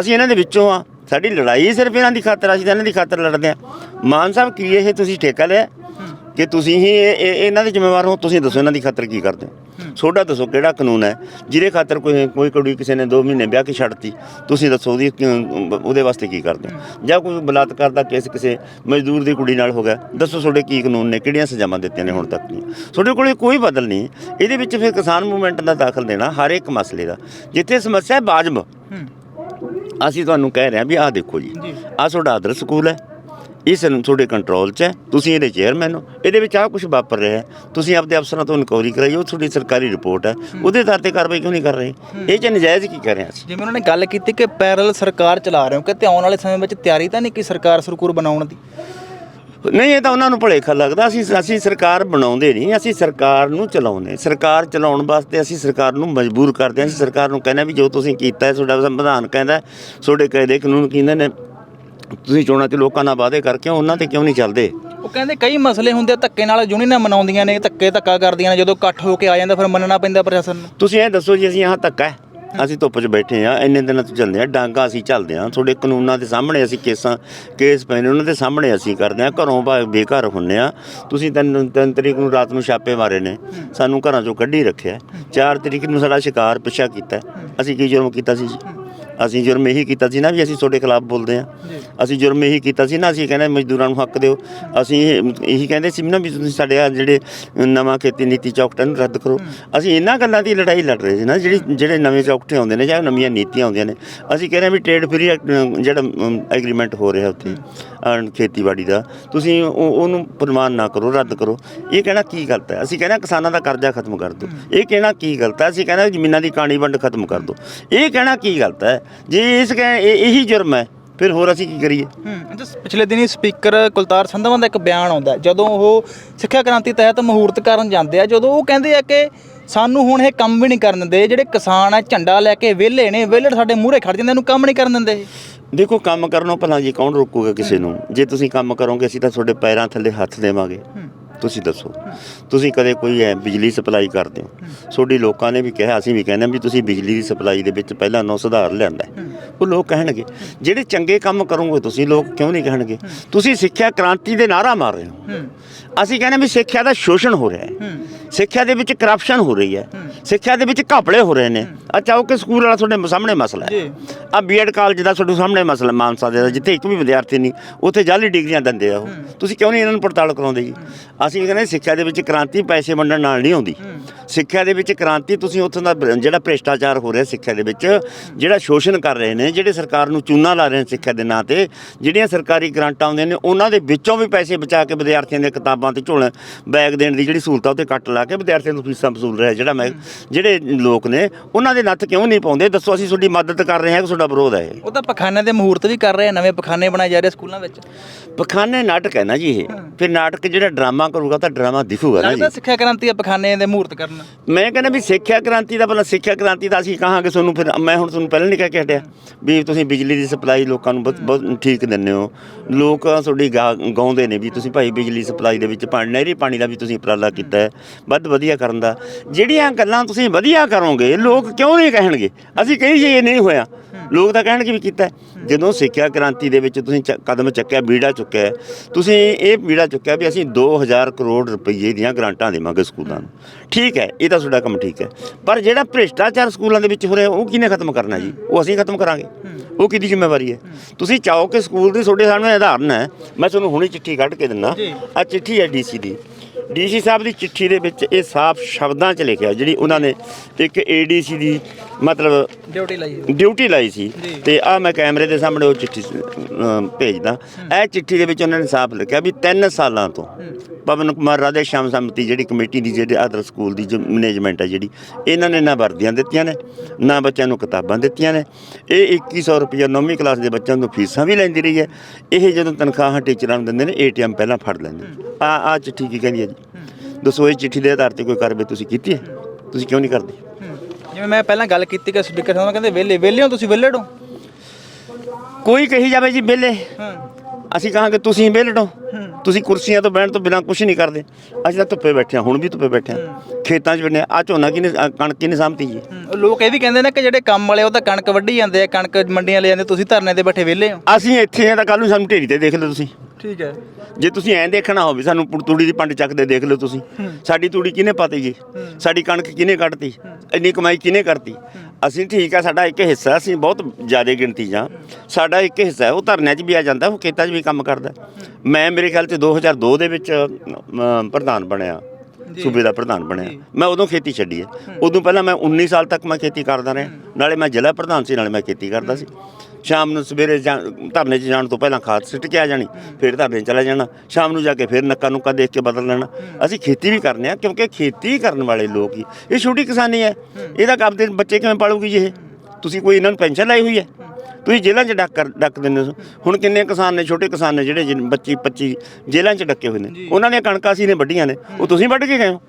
ਅਸੀਂ ਇਹਨਾਂ ਦੇ ਵਿੱਚੋਂ ਆ ਸਾਡੀ ਲੜਾਈ ਸਿਰਫ ਇਹਨਾਂ ਦੀ ਖਾਤਰ ਅਸੀਂ ਤਾਂ ਇਹਨਾਂ ਦੀ ਖਾਤਰ ਲੜਦੇ ਆ ਮਾਨ ਸਾਹਿਬ ਕੀ ਇਹ ਤੁਸੀਂ ਠੇਕਾ ਲਿਆ? ਕਿ ਤੁਸੀਂ ਹੀ ਇਹ- ਇਹ- ਇਹਨਾਂ ਦੇ ਜ਼ਿੰਮੇਵਾਰ ਹੋ ਤੁਸੀਂ ਦੱਸੋ ਇਹਨਾਂ ਦੀ ਖਾਤਰ ਕੀ ਕਰਦੇ ਹੋ? ਤੁਹਾਡਾ ਦੱਸੋ ਕਿਹੜਾ ਕਾਨੂੰਨ ਹੈ ਜਿਹਦੇ ਖਾਤਰ ਕੋਈ ਕੋਈ ਕੁੜੀ ਕਿਸੇ ਨੇ 2 ਮਹੀਨੇ ਵਿਆਹ ਕੇ ਛੱਡਤੀ ਤੁਸੀਂ ਦੱਸੋ ਉਹਦੀ ਕਿਉਂ- ਉਹਦੇ ਵਾਸਤੇ ਕੀ ਕਰਦੇ ਹੋ? ਜਾਂ ਕੋਈ ਬਲਾਤਕਾਰ ਦਾ ਕੇਸ ਕਿਸੇ ਮਜ਼ਦੂਰ ਦੀ ਕੁੜੀ ਨਾਲ ਹੋ ਗਿਆ ਦੱਸੋ ਤੁਹਾਡੇ ਕੀ ਕਾਨੂੰਨ ਨੇ ਕਿਹੜੀਆਂ ਸਜ਼ਾਵਾਂ ਦਿੱਤੀਆਂ ਨੇ ਹੁਣ ਤੱਕ ਨਹੀਂ ਤੁਹਾਡੇ ਕੋਲੇ ਕੋਈ ਬਦਲ ਨਹੀਂ ਇਹਦੇ ਵਿੱਚ ਫਿਰ ਕਿਸਾਨ ਮੂਵਮੈਂਟ ਦਾ ਦਾਖਲ ਦੇਣਾ ਹਰ ਇੱਕ ਮਸਲੇ ਦਾ। ਜਿੱਥੇ ਸਮੱਸਿਆ ਹੈ ਬਾਜਬ ਅਸੀਂ ਤੁਹਾਨੂੰ ਕਹਿ ਰਹੇ ਹਾਂ ਵੀ ਆਹ ਦੇਖੋ ਜੀ ਆਹ ਤੁਹਾਡਾ ਆਦਰ ਸਕੂਲ ਹੈ ਇਸ ਨੂੰ ਤੁਹਾਡੇ ਕੰਟਰੋਲ 'ਚ ਹੈ। ਤੁਸੀਂ ਇਹਦੇ ਚੇਅਰਮੈਨ ਹੋ। ਇਹਦੇ ਵਿੱਚ ਆਹ ਕੁਝ ਵਾਪਰ ਰਿਹਾ ਤੁਸੀਂ ਆਪਦੇ ਅਫਸਰਾਂ ਤੋਂ ਇਨਕੁਆਇਰੀ ਕਰਾਈ ਉਹ ਤੁਹਾਡੀ ਸਰਕਾਰੀ ਰਿਪੋਰਟ ਹੈ। ਉਹਦੇ ਆਧਾਰ ਤੇ ਕਾਰਵਾਈ ਕਿਉਂ ਨਹੀਂ ਕਰ ਰਹੇ? ਇਹ 'ਚ ਨਜਾਇਜ਼ ਕੀ ਕਰ ਰਹੇ ਅਸੀਂ? ਜਿਵੇਂ ਉਹਨਾਂ ਨੇ ਗੱਲ ਕੀਤੀ ਕਿ ਪੈਰਲ ਸਰਕਾਰ ਚਲਾ ਰਹੇ ਹੋ ਕਿ ਆਉਣ ਵਾਲੇ ਸਮੇਂ ਵਿੱਚ ਤਿਆਰੀ ਤਾਂ ਨਹੀਂ ਕਿ ਸਰਕਾਰ ਸਰਕੂਰ ਬਣਾਉਣ ਦੀ? ਨਹੀਂ ਇਹ ਤਾਂ ਉਹਨਾਂ ਨੂੰ ਭੁਲੇਖਾ ਲੱਗਦਾ। ਅਸੀਂ ਅਸੀਂ ਸਰਕਾਰ ਬਣਾਉਂਦੇ ਨਹੀਂ ਅਸੀਂ ਸਰਕਾਰ ਨੂੰ ਚਲਾਉਂਦੇ ਸਰਕਾਰ ਚਲਾਉਣ ਵਾਸਤੇ ਅਸੀਂ ਸਰਕਾਰ ਨੂੰ ਮਜਬੂਰ ਕਰਦੇ ਹਾਂ। ਅਸੀਂ ਸਰਕਾਰ ਨੂੰ ਕਹਿੰਦੇ ਵੀ ਜੋ ਤੁਸੀਂ ਕੀਤਾ ਹੈ ਤੁਹਾਡਾ ਸੰਵਿਧਾਨ ਕਹਿੰਦਾ ਤੁਹਾਡੇ ਕਾਇਦੇ ਕਾਨੂੰਨ ਕਹਿੰਦੇ ਨੇ ਤੁਸੀਂ ਚੋਣਾਂ 'ਚ ਲੋਕਾਂ ਨਾਲ ਵਾਅਦੇ ਕਰਕੇ ਉਹਨਾਂ ਤੇ ਕਿਉਂ ਨਹੀਂ ਚੱਲਦੇ? ਉਹ ਕਹਿੰਦੇ ਕਈ ਮਸਲੇ ਹੁੰਦੇ ਆ, ਧੱਕੇ ਨਾਲ ਯੂਨੀਅਨਾਂ ਮਨਾਉਂਦੀਆਂ ਨੇ ਧੱਕੇ ਧੱਕਾ ਕਰਦੀਆਂ ਨੇ ਜਦੋਂ ਇਕੱਠ ਹੋ ਕੇ ਆ ਜਾਂਦਾ ਫਿਰ ਮੰਨਣਾ ਪੈਂਦਾ ਪ੍ਰਸ਼ਾਸਨ ਨੂੰ। ਤੁਸੀਂ ਇਹ ਦੱਸੋ ਜੀ ਅਸੀਂ यहाँ ਧੱਕਾ ਹੈ ਅਸੀਂ ਧੁੱਪ 'ਚ ਬੈਠੇ ਆ ਇੰਨੇ ਦਿਨਾਂ ਤੋਂ ਚੱਲਦੇ ਆ ਡਾਂਗਾ ਅਸੀਂ ਚੱਲਦੇ ਆ ਤੁਹਾਡੇ ਕਾਨੂੰਨਾਂ ਦੇ ਸਾਹਮਣੇ ਅਸੀਂ ਕੇਸਾਂ ਕੇਸ ਪੈਣੇ ਉਹਨਾਂ ਦੇ ਸਾਹਮਣੇ ਅਸੀਂ ਕਰਦੇ ਆ ਘਰੋਂ ਬਾ- ਬੇਘਰ ਹੁੰਨੇ ਆ ਤੁਸੀਂ ਤਿੰਨ ਤਿੰਨ ਤਰੀਕ ਨੂੰ ਰਾਤ ਨੂੰ ਛਾਪੇ ਮਾਰੇ ਨੇ ਸਾਨੂੰ ਘਰਾਂ 'ਚੋਂ ਕੱਢੀ ਰੱਖਿਆ 4 ਤਰੀਕ ਨੂੰ ਸਾਡਾ ਸ਼ਿਕਾਰ ਪਿੱਛਾ ਕੀਤਾ ਅਸੀਂ ਕੀ ਜੁਰਮ ਕੀਤਾ ਸੀ ਜੀ? ਅਸੀਂ ਜੁਰਮ ਇਹੀ ਕੀਤਾ ਸੀ ਨਾ ਵੀ ਅਸੀਂ ਤੁਹਾਡੇ ਖਿਲਾਫ ਬੋਲਦੇ ਆ ਅਸੀਂ ਜੁਰਮ ਇਹੀ ਕੀਤਾ ਸੀ ਨਾ ਅਸੀਂ ਕਹਿੰਦੇ ਮਜ਼ਦੂਰਾਂ ਨੂੰ ਹੱਕ ਦਿਓ। ਅਸੀਂ ਇਹ- ਕਹਿੰਦੇ ਸੀ ਨਾ ਵੀ ਤੁਸੀਂ ਸਾਡੇ ਆ ਜਿਹੜੇ ਨਵਾਂ ਖੇਤੀ ਨੀਤੀ ਚੌਕਟਾਂ ਨੂੰ ਰੱਦ ਕਰੋ। ਅਸੀਂ ਇਹਨਾਂ ਗੱਲਾਂ ਦੀ ਲੜਾਈ ਲੜ ਰਹੇ ਸੀ ਨਾ ਜਿਹੜੀ ਜਿਹੜੇ ਨਵੇਂ ਚੌਕਟੇ ਆਉਂਦੇ ਨੇ ਜਾਂ ਨਵੀਆਂ ਨੀਤੀਆਂ ਆਉਂਦੀਆਂ ਨੇ। ਅਸੀਂ ਕਹਿ ਰਹੇ ਹਾਂ ਵੀ ਟ੍ਰੇਡ ਫਰੀ ਜਿਹੜਾ ਐਗਰੀਮੈਂਟ ਹੋ ਰਿਹਾ ਉੱਥੇ ਅਹ, ਖੇਤੀਬਾੜੀ ਦਾ। ਤੁਸੀਂ ਉਹ- ਉਹਨੂੰ ਪ੍ਰਮਾਨ ਨਾ ਕਰੋ ਰੱਦ ਕਰੋ। ਇਹ ਕਹਿਣਾ ਕੀ ਗਲਤ ਹੈ? ਅਸੀਂ ਕਹਿੰਦੇ ਕਿਸਾਨਾਂ ਦਾ ਕਰਜ਼ਾ ਖਤਮ ਕਰ ਦਿਓ। ਇਹ ਕਹਿਣਾ ਕੀ ਗਲਤ ਹੈ? ਅਸੀਂ ਕਹਿੰਦੇ ਜ਼ਮੀਨਾਂ ਦੀ ਕਾਣੀ ਵੰਡ ਖਤਮ ਕਰ ਦਿਓ। ਇਹ ਕਹਿਣਾ ਕੀ ਗਲਤ ਹੈ? ਜੇ ਇਸ ਕਹਿ- ਇਹ- ਇਹੀ ਜੁਰਮ ਹੈ ਫਿਰ ਹੋਰ ਅਸੀਂ ਕੀ ਕਰੀਏ? ਹੂੰ ਜਿਸ ਪਿਛਲੇ ਦਿਨੀ ਸਪੀਕਰ ਕੁਲਤਾਰ ਸੰਧਵਾਂ ਦਾ ਇੱਕ ਬਿਆਨ ਆਉਂਦਾ ਹੈ, ਜਦੋਂ ਉਹ ਸਿੱਖਿਆ ਕ੍ਰਾਂਤੀ ਤਹਿਤ ਮਹੂਰਤ ਕਰਨ ਜਾਂਦੇ ਆ ਜਦੋਂ ਉਹ ਕਹਿੰਦੇ ਆ ਕਿ ਸਾਨੂੰ ਹੁਣ ਇਹ ਕੰਮ ਵੀ ਨਹੀਂ ਕਰਨ ਦਿੰਦੇ ਜਿਹੜੇ ਕਿਸਾਨ ਆ ਝੰਡਾ ਲੈ ਕੇ ਵਿਹਲੇ ਨੇ ਵਿਹਲੜ ਸਾਡੇ ਮੂਹਰੇ ਖੜ ਜਾਂਦੇ ਇਹਨੂੰ ਕੰਮ ਨਹੀਂ ਕਰਨ ਦਿੰਦੇ। ਇਹ ਦੇਖੋ ਕੰਮ ਕਰਨੋਂ ਭਲਾ ਜੀ ਕੌਣ ਰੋਕੂਗਾ ਕਿਸੇ ਨੂੰ? ਜੇ ਤੁਸੀਂ ਕੰਮ ਕਰੋਗੇ ਅਸੀਂ ਤਾਂ ਤੁਹਾਡੇ ਪੈਰਾਂ ਥੱਲੇ ਹੱਥ ਦੇਵਾਂਗੇ। ਤੁਸੀਂ ਦੱਸੋ। ਤੁਸੀਂ ਕਦੇ ਕੋਈ ਹੈ ਬਿਜਲੀ ਸਪਲਾਈ ਕਰਦੇ ਹੋ? ਤੁਹਾਡੀ ਲੋਕਾਂ ਨੇ ਵੀ ਕਿਹਾ, ਅਸੀਂ ਵੀ ਕਹਿੰਦੇ ਹਾਂ ਵੀ ਤੁਸੀਂ ਬਿਜਲੀ ਦੀ ਸਪਲਾਈ ਦੇ ਵਿੱਚ ਪਹਿਲਾਂ ਨੌ ਸੁਧਾਰ ਲਿਆਂਦਾ ਉਹ ਲੋਕ ਕਹਿਣਗੇ, ਜਿਹੜੇ ਚੰਗੇ ਕੰਮ ਕਰੋਗੇ ਤੁਸੀਂ ਲੋਕ ਕਿਉਂ ਨਹੀਂ ਕਹਿਣਗੇ? ਤੁਸੀਂ ਸਿੱਖਿਆ ਕ੍ਰਾਂਤੀ ਦੇ ਨਾਰਾ ਮਾਰ ਰਹੇ ਹੋ। ਅਸੀਂ ਕਹਿੰਦੇ ਵੀ ਸਿੱਖਿਆ ਦਾ ਸ਼ੋਸ਼ਣ ਹੋ ਰਿਹਾ ਹੈ। ਸਿੱਖਿਆ ਦੇ ਵਿੱਚ ਕਰਪਸ਼ਨ ਹੋ ਰਹੀ ਹੈ। ਸਿੱਖਿਆ ਦੇ ਵਿੱਚ ਘਪਲੇ ਹੋ ਰਹੇ ਨੇ। ਆ ਚਾਹੋ ਕਿ ਸਕੂਲ ਵਾਲਾ ਤੁਹਾਡੇ ਸਾਹਮਣੇ ਮਸਲਾ ਹੈ। ਆ ਬੀਐਡ ਕਾਲਜ ਦਾ ਤੁਹਾਡੇ ਸਾਹਮਣੇ ਮਸਲਾ ਮਾਨਸਾ ਦੇ ਜਿੱਥੇ ਇੱਕ ਵੀ ਵਿਦਿਆਰਥੀ ਨਹੀਂ ਉੱਥੇ ਜਾਲੀ ਡਿਗਰੀਆਂ ਦਿੰਦੇ ਆ ਉਹ। ਤੁਸੀਂ ਕਿਉਂ ਨਹੀਂ ਇਹਨਾਂ ਨੂੰ ਪੜਤਾਲ ਕਰਾਉਂਦੇ ਜੀ? ਅਸੀਂ ਕਹਿੰਦੇ ਸਿੱਖਿਆ ਦੇ ਵਿੱਚ ਕ੍ਰਾਂਤੀ ਪੈਸੇ ਵੰਡਣ ਨਾਲ ਨਹੀਂ ਆਉਂਦੀ। ਸਿੱਖਿਆ ਦੇ ਵਿੱਚ ਕ੍ਰਾਂਤੀ ਤੁਸੀਂ ਉੱਥੋਂ ਦਾ ਜਿਹੜਾ ਭ੍ਰਿਸ਼ਟਾਚਾਰ ਹੋ ਰਿਹਾ ਸਿੱਖਿਆ ਦੇ ਵਿੱਚ ਜਿਹੜਾ ਸ਼ੋਸ਼ਣ ਕਰ ਰਹੇ ਨੇ ਜਿਹੜੇ ਸਰਕਾਰ ਨੂੰ ਚੂਨਾ ਲਾ ਰਹੇ ਨੇ ਸਿੱਖਿਆ ਦੇ ਨਾਂ ਤੇ ਜਿਹੜੀਆਂ ਸਰਕਾਰੀ ਗ੍ਰਾਂਟਾਂ ਆਉਂਦੀਆਂ ਨੇ ਉਹਨਾਂ ਦੇ ਵਿੱਚੋਂ ਵੀ ਪੈਸੇ ਬਚਾ ਕੇ ਵਿਦਿਆਰਥੀਆਂ ਦੀਆਂ ਕਿਤਾਬਾਂ ਤੇ ਝੋਲੇ ਬੈਗ ਦੇਣ ਦੀ ਜਿਹੜੀ ਸਹੂਲਤ ਆ ਉਹ ਤੇ ਕੱਟ ਲਾ ਕੇ ਵਿਦਿਆਰਥੀਆਂ ਨੂੰ ਫੀਸਾਂ ਵਸੂਲ ਰਿਹਾ ਜਿਹੜਾ ਮੈਂ ਜਿਹੜੇ ਲੋਕ ਨੇ ਉਹਨਾਂ ਦੇ ਨੱਥ ਕਿਉਂ ਨਹੀਂ ਪਾਉਂਦੇ? ਦੱਸੋ ਅਸੀਂ ਤੁਹਾਡੀ ਮਦਦ ਕਰ ਰਹੇ ਹਾਂ ਕਿ ਤੁਹਾਡਾ ਵਿਰੋਧ ਹੈ ਇਹ? ਉਹ ਤਾਂ ਪਖਾਨੇ ਦੇ ਮਹੂਰਤ ਵੀ ਕਰ ਰਹੇ ਆ ਨਵੇਂ ਪਖਾਨੇ ਬਣਾਏ ਜਾ ਰਹੇ ਸਕੂਲਾਂ ਵਿੱਚ। ਪਖਾਨੇ ਨਾਟਕ ਹੈ ਨਾ ਜੀ ਇਹ। ਫਿਰ ਨਾਟਕ ਜਿਹੜਾ ਡਰਾਮਾ ਕਰੂਗਾ ਤਾਂ ਡਰਾਮਾ ਦਿਖੂਗਾ ਨਾ ਜੀ। ਲੱਗਦਾ ਸਿੱਖਿਆ ਕ੍ਰਾਂਤੀ ਆ ਪਖਾਨੇ ਦੇ ਮਹੂਰਤ ਕਰਨਾ। ਮੈਂ ਕਹਿੰਦਾ ਵੀ ਸਿੱਖਿਆ ਕ੍ਰਾਂਤੀ ਦਾ ਪਹਿਲਾਂ ਸਿੱਖਿਆ ਕ੍ਰਾਂਤੀ ਦਾ ਅਸੀਂ ਕਹਾਂਗੇ ਤੁਹਾਨੂੰ ਫਿਰ ਮੈਂ ਹੁਣ ਤੁਹਾਨੂੰ ਪਹਿਲਾਂ ਨਹੀਂ ਕਹਿ ਕੇ ਹਟਿਆ ਵੀ ਤੁਸੀਂ ਬਿਜਲੀ ਦੀ ਸਪਲਾਈ ਲੋਕਾਂ ਨੂੰ ਬਹੁਤ ਬਹੁਤ ਠੀਕ ਦਿੰਦੇ ਹੋ। ਲੋਕ ਤੁਹਾਡੀ ਗਾ- ਗਾਉਂਦੇ ਨੇ ਵੀ ਤੁਸੀਂ ਭਾਈ ਬਿਜਲੀ ਸਪਲਾਈ ਦੇ ਵਿੱਚ ਪਾਣੀ, ਨਹਿਰੀ ਪਾਣੀ ਦਾ ਵੀ ਤੁਸੀਂ ਉਪਰਾਲਾ ਕੀਤਾ ਹੈ। ਵੱਧ ਵਧੀਆ ਕਰਨ ਦਾ। ਜਿਹੜੀਆਂ ਗੱਲਾਂ ਤੁਸੀਂ ਵਧੀਆ ਕਰੋਗੇ, ਲੋਕ ਕਿਉਂ ਨਹੀਂ ਕਹਿਣਗੇ? ਅਸੀਂ ਕਹੀ ਜੇ ਇਹ ਨਹੀਂ ਹੋਇਆ। ਲੋਕ ਤਾਂ ਕਹਿਣਗੇ ਵੀ ਕੀਤਾ। ਜਦੋਂ ਸਿੱਖਿਆ ਕ੍ਰਾਂਤੀ ਦੇ ਵਿੱਚ ਤੁਸੀਂ ਕਦਮ ਚੱਕਿਆ ਬੀੜਾ ਚੁੱਕਿਆ ਤੁਸੀਂ ਇਹ ਬੀੜਾ ਚੁੱਕਿਆ ਵੀ ਅਸੀਂ 2000 ਕਰੋੜ ਰੁਪਏ ਦੀਆਂ ਗ੍ਰਾਂਟਾਂ ਦੇਵਾਂਗੇ ਸਕੂਲਾਂ ਨੂੰ। ਠੀਕ ਹੈ ਇਹ ਤਾਂ ਤੁਹਾਡਾ ਕੰਮ ਠੀਕ ਹੈ। ਪਰ ਜਿਹੜਾ ਭ੍ਰਿਸ਼ਟਾਚਾਰ ਸਕੂਲਾਂ ਦੇ ਵਿੱਚ ਹੋ ਰਿਹਾ ਉਹ ਕਿਹਨੇ ਖਤਮ ਕਰਨਾ ਜੀ? ਉਹ ਅਸੀਂ ਖਤਮ ਕਰਾਂਗੇ। ਉਹ ਕਿਹਦੀ ਜ਼ਿੰਮੇਵਾਰੀ ਹੈ? ਤੁਸੀਂ ਚਾਹੋ ਕਿ ਸਕੂਲ ਦੀ ਤੁਹਾਡੇ ਸਾਹਮਣੇ ਉਦਾਹਰਨ ਹੈ ਮੈਂ ਤੁਹਾਨੂੰ ਹੁਣੇ ਚਿੱਠੀ ਕੱਢ ਕੇ ਦਿੰਨਾ ਜੀ। ਆ ਚਿੱਠੀ ਹੈ ਡੀਸੀ ਦੀ। ਡੀਸੀ ਸਾਹਿਬ ਦੀ ਚਿੱਠੀ ਦੇ ਵਿੱਚ ਇਹ ਸਾਫ਼ ਸ਼ਬਦਾਂ 'ਚ ਲਿਖਿਆ ਜਿਹੜੀ ਉਹਨਾਂ ਨੇ ਇੱਕ ਏਡੀਸੀ ਦੀ ਮਤਲਬ ਡਿਊਟੀ ਲਈ ਡਿਊਟੀ ਲਾਈ ਸੀ। ਤੇ ਆ ਮੈਂ ਕੈਮਰੇ ਦੇ ਸਾਹਮਣੇ ਉਹ ਚਿੱਠੀ ਭੇਜਦਾ। ਇਹ ਚਿੱਠੀ ਦੇ ਵਿੱਚ ਉਹਨਾਂ ਨੇ ਸਾਫ਼ ਲਿਖਿਆ ਵੀ 3 ਸਾਲਾਂ ਤੋਂ ਪਵਨ ਕੁਮਾਰ ਰਾਧੇ ਸ਼ਾਮ ਸਮਿਤੀ ਜਿਹੜੀ ਕਮੇਟੀ ਦੀ ਜਿਹੜੇ ਆਦਰ ਸਕੂਲ ਦੀ ਜੋ ਮੈਨੇਜਮੈਂਟ ਹੈ ਜਿਹੜੀ ਇਹਨਾਂ ਨੇ ਨਾ ਵਰਦੀਆਂ ਦਿੱਤੀਆਂ ਨੇ ਨਾ ਬੱਚਿਆਂ ਨੂੰ ਕਿਤਾਬਾਂ ਦਿੱਤੀਆਂ ਨੇ। ਇਹ 2100 ਰੁਪਏ 9ਵੀਂ ਕਲਾਸ ਦੇ ਬੱਚਿਆਂ ਤੋਂ ਫੀਸਾਂ ਵੀ ਲੈਂਦੀ ਰਹੀ ਹੈ। ਇਹ ਜਦੋਂ ਤਨਖਾਹਾਂ ਟੀਚਰਾਂ ਨੂੰ ਦਿੰਦੇ ਨੇ ਏਟੀਐਮ ਪਹਿਲਾਂ ਫੜ ਲੈਂਦੇ ਆ ਆ ਚਿੱਠੀ ਕੀ ਕਹਿੰਦੀ ਹੈ ਜੀ? ਦੱਸੋ ਇਹ ਚਿੱਠੀ ਦੇ ਆਧਾਰ ਤੇ ਕੋਈ ਕਾਰਵਾਈ ਤੁਸੀਂ ਕੀਤੀ ਹੈ? ਤੁਸੀਂ ਕਿਉਂ ਨਹੀਂ ਕਰਦੇ? ਜਿਵੇਂ ਮੈਂ ਪਹਿਲਾਂ ਗੱਲ ਕੀਤੀ ਕਿ ਸਪੀਕਰ ਸਾਹਿਬ ਕਹਿੰਦੇ ਵਿਹਲੇ ਵਿਹਲੇ ਹੋ ਤੁਸੀਂ ਵਿਹਲੇ ਹੋ? ਕੋਈ ਕਹੀ ਜਾਵੇ ਜੀ ਵਿਹਲੇ। ਹਾਂ। ਅਸੀਂ ਕਹਾਂਗੇ ਤੁਸੀਂ ਵਿਹਲੜੋ ਤੁਸੀਂ ਕੁਰਸੀਆਂ ਤੋਂ ਬਹਿਣ ਤੋਂ ਬਿਨਾਂ ਕੁਝ ਨਹੀਂ ਕਰਦੇ। ਅਸੀਂ ਤਾਂ ਧੁੱਪੇ ਬੈਠੇ ਹਾਂ ਹੁਣ ਵੀ ਧੁੱਪੇ ਬੈਠੇ ਹਾਂ। ਖੇਤਾਂ 'ਚ ਬੈਠੇ ਆ ਝੋਨਾ ਕਿਨੇ ਕਣਕ ਕਿਨੇ ਸਾਂਭਤੀ ਜੀ? ਲੋਕ ਇਹ ਵੀ ਕਹਿੰਦੇ ਨੇ ਕਿ ਜਿਹੜੇ ਕੰਮ ਵਾਲੇ ਉਹ ਤਾਂ ਕਣਕ ਵੱਢੀ ਜਾਂਦੇ ਆ ਕਣਕ ਮੰਡੀਆਂ ਲੈ ਜਾਂਦੇ ਤੁਸੀਂ ਧਰਨੇ ਤੇ ਬੈਠੇ ਵਿਹਲੇ ਹੋ। ਅਸੀਂ ਇੱਥੇ ਆ ਤਾਂ ਕੱਲ ਨੂੰ ਸਾਨੂੰ ਢੇਰੀ ਤੇ ਦੇਖ ਲਓ ਤੁਸੀਂ। ਠੀਕ ਹੈ। ਜੇ ਤੁਸੀਂ ਐਂ ਦੇਖਣਾ ਹੋਵੇ ਸਾਨੂੰ ਤੂੜੀ ਦੀ ਪੰਡ ਚੱਕਦੇ ਦੇਖ ਲਓ ਤੁਸੀਂ। ਸਾਡੀ ਤੂੜੀ ਕਿਹਨੇ ਪਾਤੀ ਜੀ? ਸਾਡੀ ਕਣਕ ਕਿਹਨੇ ਕੱਢਤੀ? ਇੰਨੀ ਕਮਾਈ ਕਿਹਨੇ ਕਰਤੀ? ਅਸੀਂ ਠੀਕ ਆ ਸਾਡਾ ਇੱਕ ਹਿੱਸਾ ਅਸੀਂ ਬਹੁਤ ਜ਼ਿਆਦਾ ਗਿਣਤੀ ਜਾਂ। ਸਾਡਾ ਇੱਕ ਹਿੱਸਾ ਹੈ ਉਹ ਧਰਨਿਆਂ 'ਚ ਵੀ ਆ ਜਾਂਦਾ ਉਹ ਖੇਤਾਂ 'ਚ ਵੀ ਕੰਮ ਕਰਦਾ। ਮੈਂ ਮੇਰੇ ਖਿਆਲ 'ਚ 2002 ਦੇ ਵਿੱਚ ਪ੍ਰਧਾਨ ਬਣਿਆ ਸੂਬੇ ਦਾ ਪ੍ਰਧਾਨ ਬਣਿਆ। ਮੈਂ ਉਦੋਂ ਖੇਤੀ ਛੱਡੀ ਹੈ। ਉਦੋਂ ਪਹਿਲਾਂ ਮੈਂ 19 ਸਾਲ ਤੱਕ ਮੈਂ ਖੇਤੀ ਕਰਦਾ ਰਿਹਾ। ਨਾਲੇ ਮੈਂ ਜ਼ਿਲ੍ਹਾ ਪ੍ਰਧਾਨ ਸੀ ਨਾਲੇ ਮੈਂ ਖੇਤੀ ਕਰਦਾ ਸੀ। ਸ਼ਾਮ ਨੂੰ ਸਵੇਰੇ ਜਾ- ਧਰਨੇ 'ਚ ਜਾਣ ਤੋਂ ਪਹਿਲਾਂ ਖਾਦ ਸਿੱਟ ਕੇ ਆ ਜਾਣੀ ਫਿਰ ਧਰਨੇ 'ਚ ਚਲਾ ਜਾਣਾ। ਸ਼ਾਮ ਨੂੰ ਜਾ ਕੇ ਫਿਰ ਨੱਕਾ ਨੁੱਕਾ ਦੇਖ ਕੇ ਬਦਲ ਲੈਣਾ। ਅਸੀਂ ਖੇਤੀ ਵੀ ਕਰਨੇ ਆ ਕਿਉਂਕਿ ਖੇਤੀ ਕਰਨ ਵਾਲੇ ਲੋਕ ਹੀ। ਇਹ ਛੋਟੀ ਕਿਸਾਨੀ ਹੈ। ਇਹਦਾ ਕੰਮ ਤੇ ਬੱਚੇ ਕਿਵੇਂ ਪਾਲੂਗੀ ਜੀ ਇਹ? ਤੁਸੀਂ ਕੋਈ ਇਹਨਾਂ ਨੂੰ ਪੈਨਸ਼ਨ ਲਾਈ ਹੋਈ ਹੈ? ਤੁਸੀਂ ਜੇਲ੍ਹਾਂ 'ਚ ਡੱਕ ਕਰ ਡੱਕ ਦਿੰਦੇ ਹੋ। ਹੁਣ ਕਿੰਨੇ ਕਿਸਾਨ ਨੇ ਛੋਟੇ ਕਿਸਾਨ ਨੇ ਜਿਹੜੇ ਜਿਨ- 25 25 ਜੇਲ੍ਹਾਂ 'ਚ ਡੱਕੇ ਹੋਏ ਨੇ। ਉਹਨਾਂ ਦੀਆਂ ਕਣਕਾਂ ਸੀ ਨੇ ਵੱਡੀਆਂ ਨੇ। ਉਹ ਤੁਸੀਂ ਵੱਢ ਕੇ ਗਏ ਹੋ?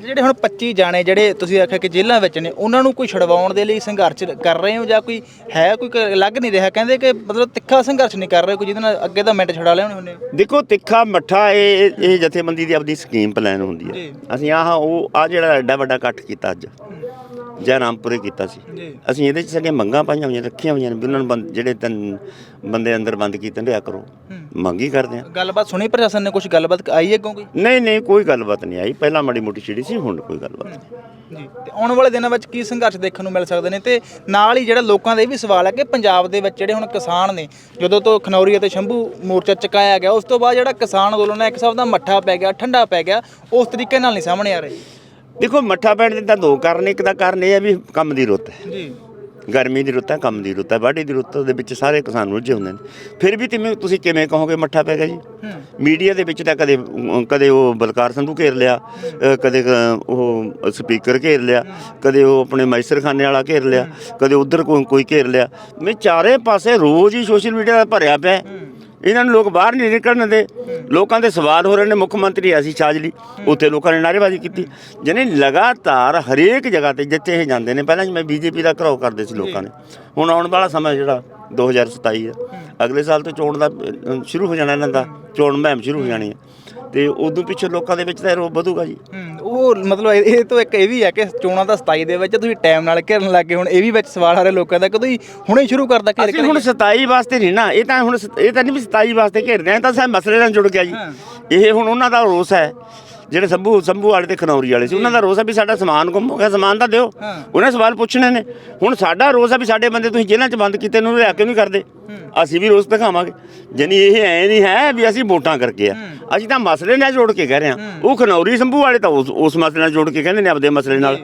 ਜਿਹੜੇ ਹੁਣ 25 ਜਾਣੇ ਜਿਹੜੇ ਤੁਸੀਂ ਆਖਿਆ ਕਿ ਜੇਲ੍ਹਾਂ ਵਿੱਚ ਨੇ ਉਹਨਾਂ ਨੂੰ ਕੋਈ ਛਡਵਾਉਣ ਦੇ ਲਈ ਸੰਘਰਸ਼ ਕਰ ਰਹੇ ਹੋ ਜਾਂ ਕੋਈ ਹੈ ਕੋਈ ਕ- ਲੱਗ ਨਹੀਂ ਰਿਹਾ ਕਹਿੰਦੇ ਕਿ ਮਤਲਬ ਤਿੱਖਾ ਸੰਘਰਸ਼ ਨਹੀਂ ਕਰ ਰਹੇ ਕੋਈ ਜਿਹਦੇ ਨਾਲ ਅੱਗੇ ਤਾਂ ਮਿੰਟ ਛਡਾ ਲਿਆਉਣੇ ਹੁੰਦੇ ਹੋ। ਦੇਖੋ ਤਿੱਖਾ ਮੱਠਾ ਇਹ ਇਹ- ਜਥੇਬੰਦੀ ਦੀ ਆਪਦੀ ਸਕੀਮ ਪਲਾਨ ਹੁੰਦੀ ਜੀ। ਹੈ ਅਸੀਂ ਆਹ ਉਹ ਆ ਜਿਹੜਾ ਐਡਾ ਵੱਡਾ ਇਕੱਠ ਕੀਤਾ ਅੱਜ ਜੈ ਰਾਮਪੁਰੇ ਕੀਤਾ ਸੀ। ਅਸੀਂ ਇਹਦੇ 'ਚ ਸਾਡੀਆਂ ਮੰਗਾਂ ਪਾਈਆਂ ਹੋਈਆਂ ਰੱਖੀਆਂ ਹੋਈਆਂ ਨੇ ਵੀ ਉਹਨਾਂ ਨੂੰ ਬੰਦ- ਜਿਹੜੇ ਤਿੰਨ ਬੰਦੇ ਅੰਦਰ ਬੰਦ ਕੀਤੇ ਨੇ ਰਿਆ ਕਰੋ। ਮੰਗ ਹੀ ਕਰਦੇ ਆ। ਗੱਲਬਾਤ ਸੁਣੀ ਪ੍ਰਸ਼ਾਸਨ ਨੇ ਕੁਝ ਗੱਲਬਾਤ ਆਈ ਹੈ ਕਿਉਂਕਿ ਨਹੀਂ ਨਹੀਂ ਕੋਈ ਗੱਲਬਾਤ ਨਹੀਂ ਆਈ। ਪਹਿਲਾਂ ਮਾੜੀ ਮੋਟੀ ਛਿੜੀ ਸੀ ਹੁਣ ਕੋਈ ਗੱਲਬਾਤ ਨਹੀਂ। ਜੀ ਤੇ ਆਉਣ ਵਾਲੇ ਦਿਨਾਂ ਵਿੱਚ ਕੀ ਸੰਘਰਸ਼ ਦੇਖਣ ਨੂੰ ਮਿਲ ਸਕਦੇ ਨੇ? ਤੇ ਨਾਲ ਹੀ ਜਿਹੜਾ ਲੋਕਾਂ ਦਾ ਇਹ ਵੀ ਸਵਾਲ ਹੈ ਕਿ ਪੰਜਾਬ ਦੇ ਵਿੱਚ ਜਿਹੜੇ ਹੁਣ ਕਿਸਾਨ ਨੇ ਜਦੋਂ ਤੋਂ ਖਨੌਰੀ ਅਤੇ ਸ਼ੰਭੂ ਮੋਰਚਾ ਚੁਕਾਇਆ ਗਿਆ ਉਸ ਤੋਂ ਬਾਅਦ ਜਿਹੜਾ ਕਿਸਾਨ ਅੰਦੋਲਨ ਹੈ ਇੱਕ ਹਿਸਾਬ ਦਾ ਮੱਠਾ ਪੈ ਗਿਆ ਠੰਡਾ ਪੈ ਗਿਆ ਉਸ ਤਰੀਕੇ ਨਾਲ ਨਹੀਂ ਸਾਹਮਣੇ ਆ ਰਹੀ। ਦੇਖੋ ਮੱਠਾ ਪੈਣ ਦੇ ਤਾਂ ਦੋ ਕਾਰਨ ਇੱਕ ਦਾ ਕਾਰਨ ਇਹ ਹੈ ਵੀ ਕੰਮ ਦੀ ਰੁੱਤ ਹੈ। ਜੀ। ਗਰਮੀ ਦੀ ਰੁੱਤ ਹੈ ਕੰਮ ਦੀ ਰੁੱਤ ਹੈ ਵਾਢੀ ਦੀ ਰੁੱਤ ਦੇ ਵਿੱਚ ਸਾਰੇ ਕਿਸਾਨ ਰੁੱਝੇ ਹੁੰਦੇ ਨੇ। ਫਿਰ ਵੀ ਤਿਵੇਂ ਤੁਸੀਂ ਕਿਵੇਂ ਕਹੋਗੇ ਮੱਠਾ ਪੈ ਗਿਆ ਜੀ? ਮੀਡੀਆ ਦੇ ਵਿੱਚ ਤਾਂ ਕਦੇ ਕਦੇ ਉਹ ਬਲਕਾਰ ਸੰਧੂ ਘੇਰ ਲਿਆ ਕਦੇ ਉਹ ਸਪੀਕਰ ਘੇਰ ਲਿਆ ਕਦੇ ਉਹ ਆਪਣੇ ਮੈਸਰਖਾਨੇ ਵਾਲਾ ਘੇਰ ਲਿਆ ਕਦੇ ਉਧਰ ਕੋਈ ਕੋਈ ਘੇਰ ਲਿਆ। ਮੈਂ ਚਾਰੇ ਪਾਸੇ ਰੋਜ਼ ਹੀ ਸੋਸ਼ਲ ਮੀਡੀਆ ਦਾ ਭਰਿਆ ਪਿਆ। ਇਹਨਾਂ ਨੂੰ ਲੋਕ ਬਾਹਰ ਨਹੀਂ ਨਿਕਲਣ ਦੇ ਲੋਕਾਂ ਦੇ ਸਵਾਲ ਹੋ ਰਹੇ ਨੇ। ਮੁੱਖ ਮੰਤਰੀ ਅਸੀਂ ਛਾਜਲੀ। ਉੱਥੇ ਲੋਕਾਂ ਨੇ ਨਾਅਰੇਬਾਜ਼ੀ ਕੀਤੀ। ਜਿਹਨੇ ਲਗਾਤਾਰ ਹਰੇਕ ਜਗ੍ਹਾ ਤੇ ਜਿੱਥੇ ਇਹ ਜਾਂਦੇ ਨੇ, ਪਹਿਲਾਂ ਜਿਵੇਂ ਬੀਜੇਪੀ ਦਾ ਘਰਾਓ ਕਰਦੇ ਸੀ ਲੋਕਾਂ ਨੇ। ਹੁਣ ਆਉਣ ਵਾਲਾ ਸਮਾਂ ਜਿਹੜਾ 2027 ਹੈ। ਅਗਲੇ ਸਾਲ ਤੋਂ ਚੋਣ ਦਾ ਸ਼ੁਰੂ ਹੋ ਜਾਣਾ ਇਹਨਾਂ ਦਾ। ਚੋਣ ਮੁਹਿੰਮ ਸ਼ੁਰੂ ਹੋ ਜਾਣੀ ਹੈ। ਤੇ ਉਦੋਂ ਪਿੱਛੇ ਲੋਕਾਂ ਦੇ ਵਿੱਚ ਤਾਂ ਰੋਬ ਵਧੂਗਾ ਜੀ। ਉਹ ਮਤਲਬ ਇਹ ਇਹ ਤੋਂ ਇੱਕ ਇਹ ਵੀ ਹੈ ਕਿ ਚੋਣਾਂ ਦਾ 27 ਦੇ ਵਿੱਚ ਤੁਸੀਂ ਟਾਈਮ ਨਾਲ ਘੇਰਨ ਲੱਗੇ ਹੁਣ ਇਹ ਵੀ ਵਿੱਚ ਸਵਾਲ ਆ ਰਹੇ ਲੋਕਾਂ ਦਾ ਕਿ ਤੁਸੀਂ ਹੁਣੇ ਸ਼ੁਰੂ ਕਰਦਾ ਘੇਰ ਅਸੀਂ ਹੁਣ 27 ਵਾਸਤੇ ਨਹੀਂ ਨਾ ਇਹ ਤਾਂ ਹੁਣ ਸ- ਇਹ ਤਾਂ ਨਹੀਂ ਵੀ 27 ਵਾਸਤੇ ਘੇਰਦੇ ਆ ਇਹ ਤਾਂ ਸਾਰੇ ਮਸਲੇ ਨਾਲ ਜੁੜ ਗਿਆ ਜੀ। ਇਹ ਹੁਣ ਉਹਨਾਂ ਦਾ ਰੋਸ ਹੈ। ਜਿਹੜੇ ਸੰਭੂ ਸੰਭੂ ਵਾਲੇ ਤੇ ਖਨੌਰੀ ਵਾਲੇ ਸੀ ਉਹਨਾਂ ਦਾ ਰੋਸ ਹੈ ਵੀ ਸਾਡਾ ਸਮਾਨ ਗੁੰਮ ਹੋ ਗਿਆ ਸਮਾਨ ਤਾਂ ਦਿਓ। ਉਹਨੇ ਸਵਾਲ ਪੁੱਛਣੇ ਨੇ। ਹੁਣ ਸਾਡਾ ਰੋਸ ਹੈ ਵੀ ਸਾਡੇ ਬੰਦੇ ਤੁਸੀਂ ਜੇਲ੍ਹਾਂ 'ਚ ਬੰਦ ਕੀਤੇ ਨੂੰ ਰਿਆ ਕਿਉਂ ਨਹੀਂ ਕਰਦੇ। ਅਸੀਂ ਵੀ ਰੋਸ ਦਿਖਾਵਾਂਗੇ। ਜਾਨੀ ਇਹ ਐ ਨਹੀਂ ਹੈ ਵੀ ਅਸੀਂ ਵੋਟਾਂ ਕਰਕੇ ਆ। ਅਸੀਂ ਤਾਂ ਮਸਲੇ ਨਾਲ ਜੋੜ ਕੇ ਕਹਿ ਰਹੇ ਹਾਂ। ਉਹ ਖਨੌਰੀ ਸੰਭੂ ਵਾਲੇ ਤਾਂ ਉਸ ਉਸ ਮਸਲੇ ਨਾਲ ਜੋੜ ਕੇ ਕਹਿੰਦੇ ਨੇ ਆਪਦੇ ਮਸਲੇ ਨਾਲ।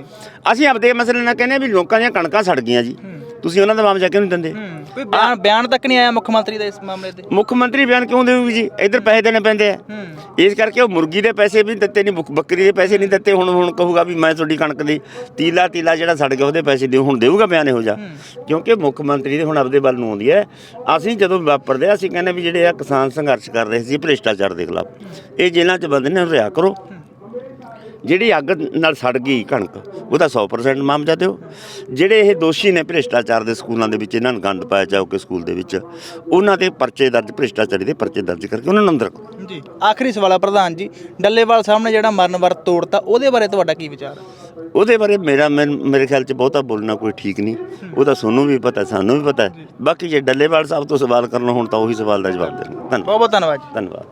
ਅਸੀਂ ਆਪਦੇ ਮਸਲੇ ਨਾਲ ਕਹਿੰਦੇ ਵੀ ਲੋਕਾਂ ਦੀਆਂ ਕਣਕਾਂ ਸੜ ਗਈਆਂ ਜੀ। ਤੁਸੀਂ ਉਹਨਾਂ ਦਾ ਮਾਮਲਾ ਕਿਉਂ ਨਹੀਂ ਦਿੰਦੇ। ਕੋਈ ਬਿਆਨ ਬਿਆਨ ਤੱਕ ਨਹੀਂ ਆਇਆ ਮੁੱਖ ਮੰਤਰੀ ਦਾ ਇਸ ਮਾਮਲੇ ਤੇ? ਮੁੱਖ ਮੰਤਰੀ ਬਿਆਨ ਕਿਉਂ ਦੇਊਗੀ ਜੀ? ਇੱਧਰ ਪੈਸੇ ਦੇਣੇ ਪੈਂਦੇ ਆ। ਇਸ ਕਰਕੇ ਉਹ ਮੁਰਗੀ ਦੇ ਪੈਸੇ ਵੀ ਦਿੱਤੇ ਨਹੀਂ ਬੱਕਰੀ ਦੇ ਪੈਸੇ ਨਹੀਂ ਦਿੱਤੇ। ਹੁਣ ਹੁਣ ਕਹੂਗਾ ਵੀ ਮੈਂ ਤੁਹਾਡੀ ਕਣਕ ਦੀ ਤੀਲਾ ਤੀਲਾ ਜਿਹੜਾ ਸੜ ਗਿਆ ਉਹਦੇ ਪੈਸੇ ਦਿਓ। ਹੁਣ ਦੇਊਗਾ ਬਿਆਨ ਇਹੋ ਜਿਹਾ? ਕਿਉਂਕਿ ਮੁੱਖ ਮੰਤਰੀ ਦੇ ਹੁਣ ਆਪਦੇ ਵੱਲ ਨੂੰ ਆਉਂਦੀ ਹੈ। ਅਸੀਂ ਜਦੋਂ ਵਾਪਰਦੇ ਆ, ਅਸੀਂ ਕਹਿੰਦੇ ਵੀ ਜਿਹੜੇ ਆ ਕਿਸਾਨ ਸੰਘਰਸ਼ ਕਰ ਰਹੇ ਸੀ ਭ੍ਰਿਸ਼ਟਾਚਾਰ ਦੇ ਖਿਲਾਫ ਇਹ ਜੇਲ੍ਹਾਂ 'ਚ ਬੰਦ ਨੇ ਰਿਆ ਕਰੋ ਜਿਹੜੀ ਅੱਗ ਨਾਲ ਸੜ ਗਈ ਕਣਕ ਉਹਦਾ 100% ਮਾਮਲਾ ਦਿਓ। ਜਿਹੜੇ ਇਹ ਦੋਸ਼ੀ ਨੇ ਭ੍ਰਿਸ਼ਟਾਚਾਰ ਦੇ ਸਕੂਲਾਂ ਦੇ ਵਿੱਚ ਇਹਨਾਂ ਨੂੰ ਗੰਦ ਪਾਇਆ ਚਾਹੋ ਕਿ ਸਕੂਲ ਦੇ ਵਿੱਚ ਉਹਨਾਂ ਦੇ ਪਰਚੇ ਦਰਜ ਭ੍ਰਿਸ਼ਟਾਚਾਰੀ ਦੇ ਪਰਚੇ ਦਰਜ ਕਰਕੇ ਉਹਨਾਂ ਨੂੰ ਅੰਦਰ ਕਰੋ ਜੀ ਆਖਰੀ ਸਵਾਲ ਆ ਪ੍ਰਧਾਨ ਜੀ ਡੱਲੇਵਾਲ ਸਾਹਮਣੇ ਜਿਹੜਾ ਮਰਨ ਵਰਤ ਤੋੜਤਾ ਉਹਦੇ ਬਾਰੇ ਤੁਹਾਡਾ ਕੀ ਵਿਚਾਰ ਹੈ ਉਹਦੇ ਬਾਰੇ ਮੇਰਾ ਮੇਰੇ ਖਿਆਲ 'ਚ ਬਹੁਤਾ ਬੋਲਣਾ ਕੋਈ ਠੀਕ ਨਹੀਂ। ਉਹਦਾ ਤੁਹਾਨੂੰ ਵੀ ਪਤਾ ਸਾਨੂੰ ਵੀ ਪਤਾ ਹੈ। ਬਾਕੀ ਜੇ ਡੱਲੇਵਾਲ ਸਾਹਿਬ ਤੋਂ ਸਵਾਲ ਕਰਨਾ ਹੁਣ ਤਾਂ ਉਹੀ ਸਵਾਲ ਦਾ ਜਵਾਬ ਦੇਣਾ ਧੰਨਵਾਦ। ਬਹੁਤ ਬਹੁਤ ਧੰਨਵਾਦ ਧੰਨਵਾਦ।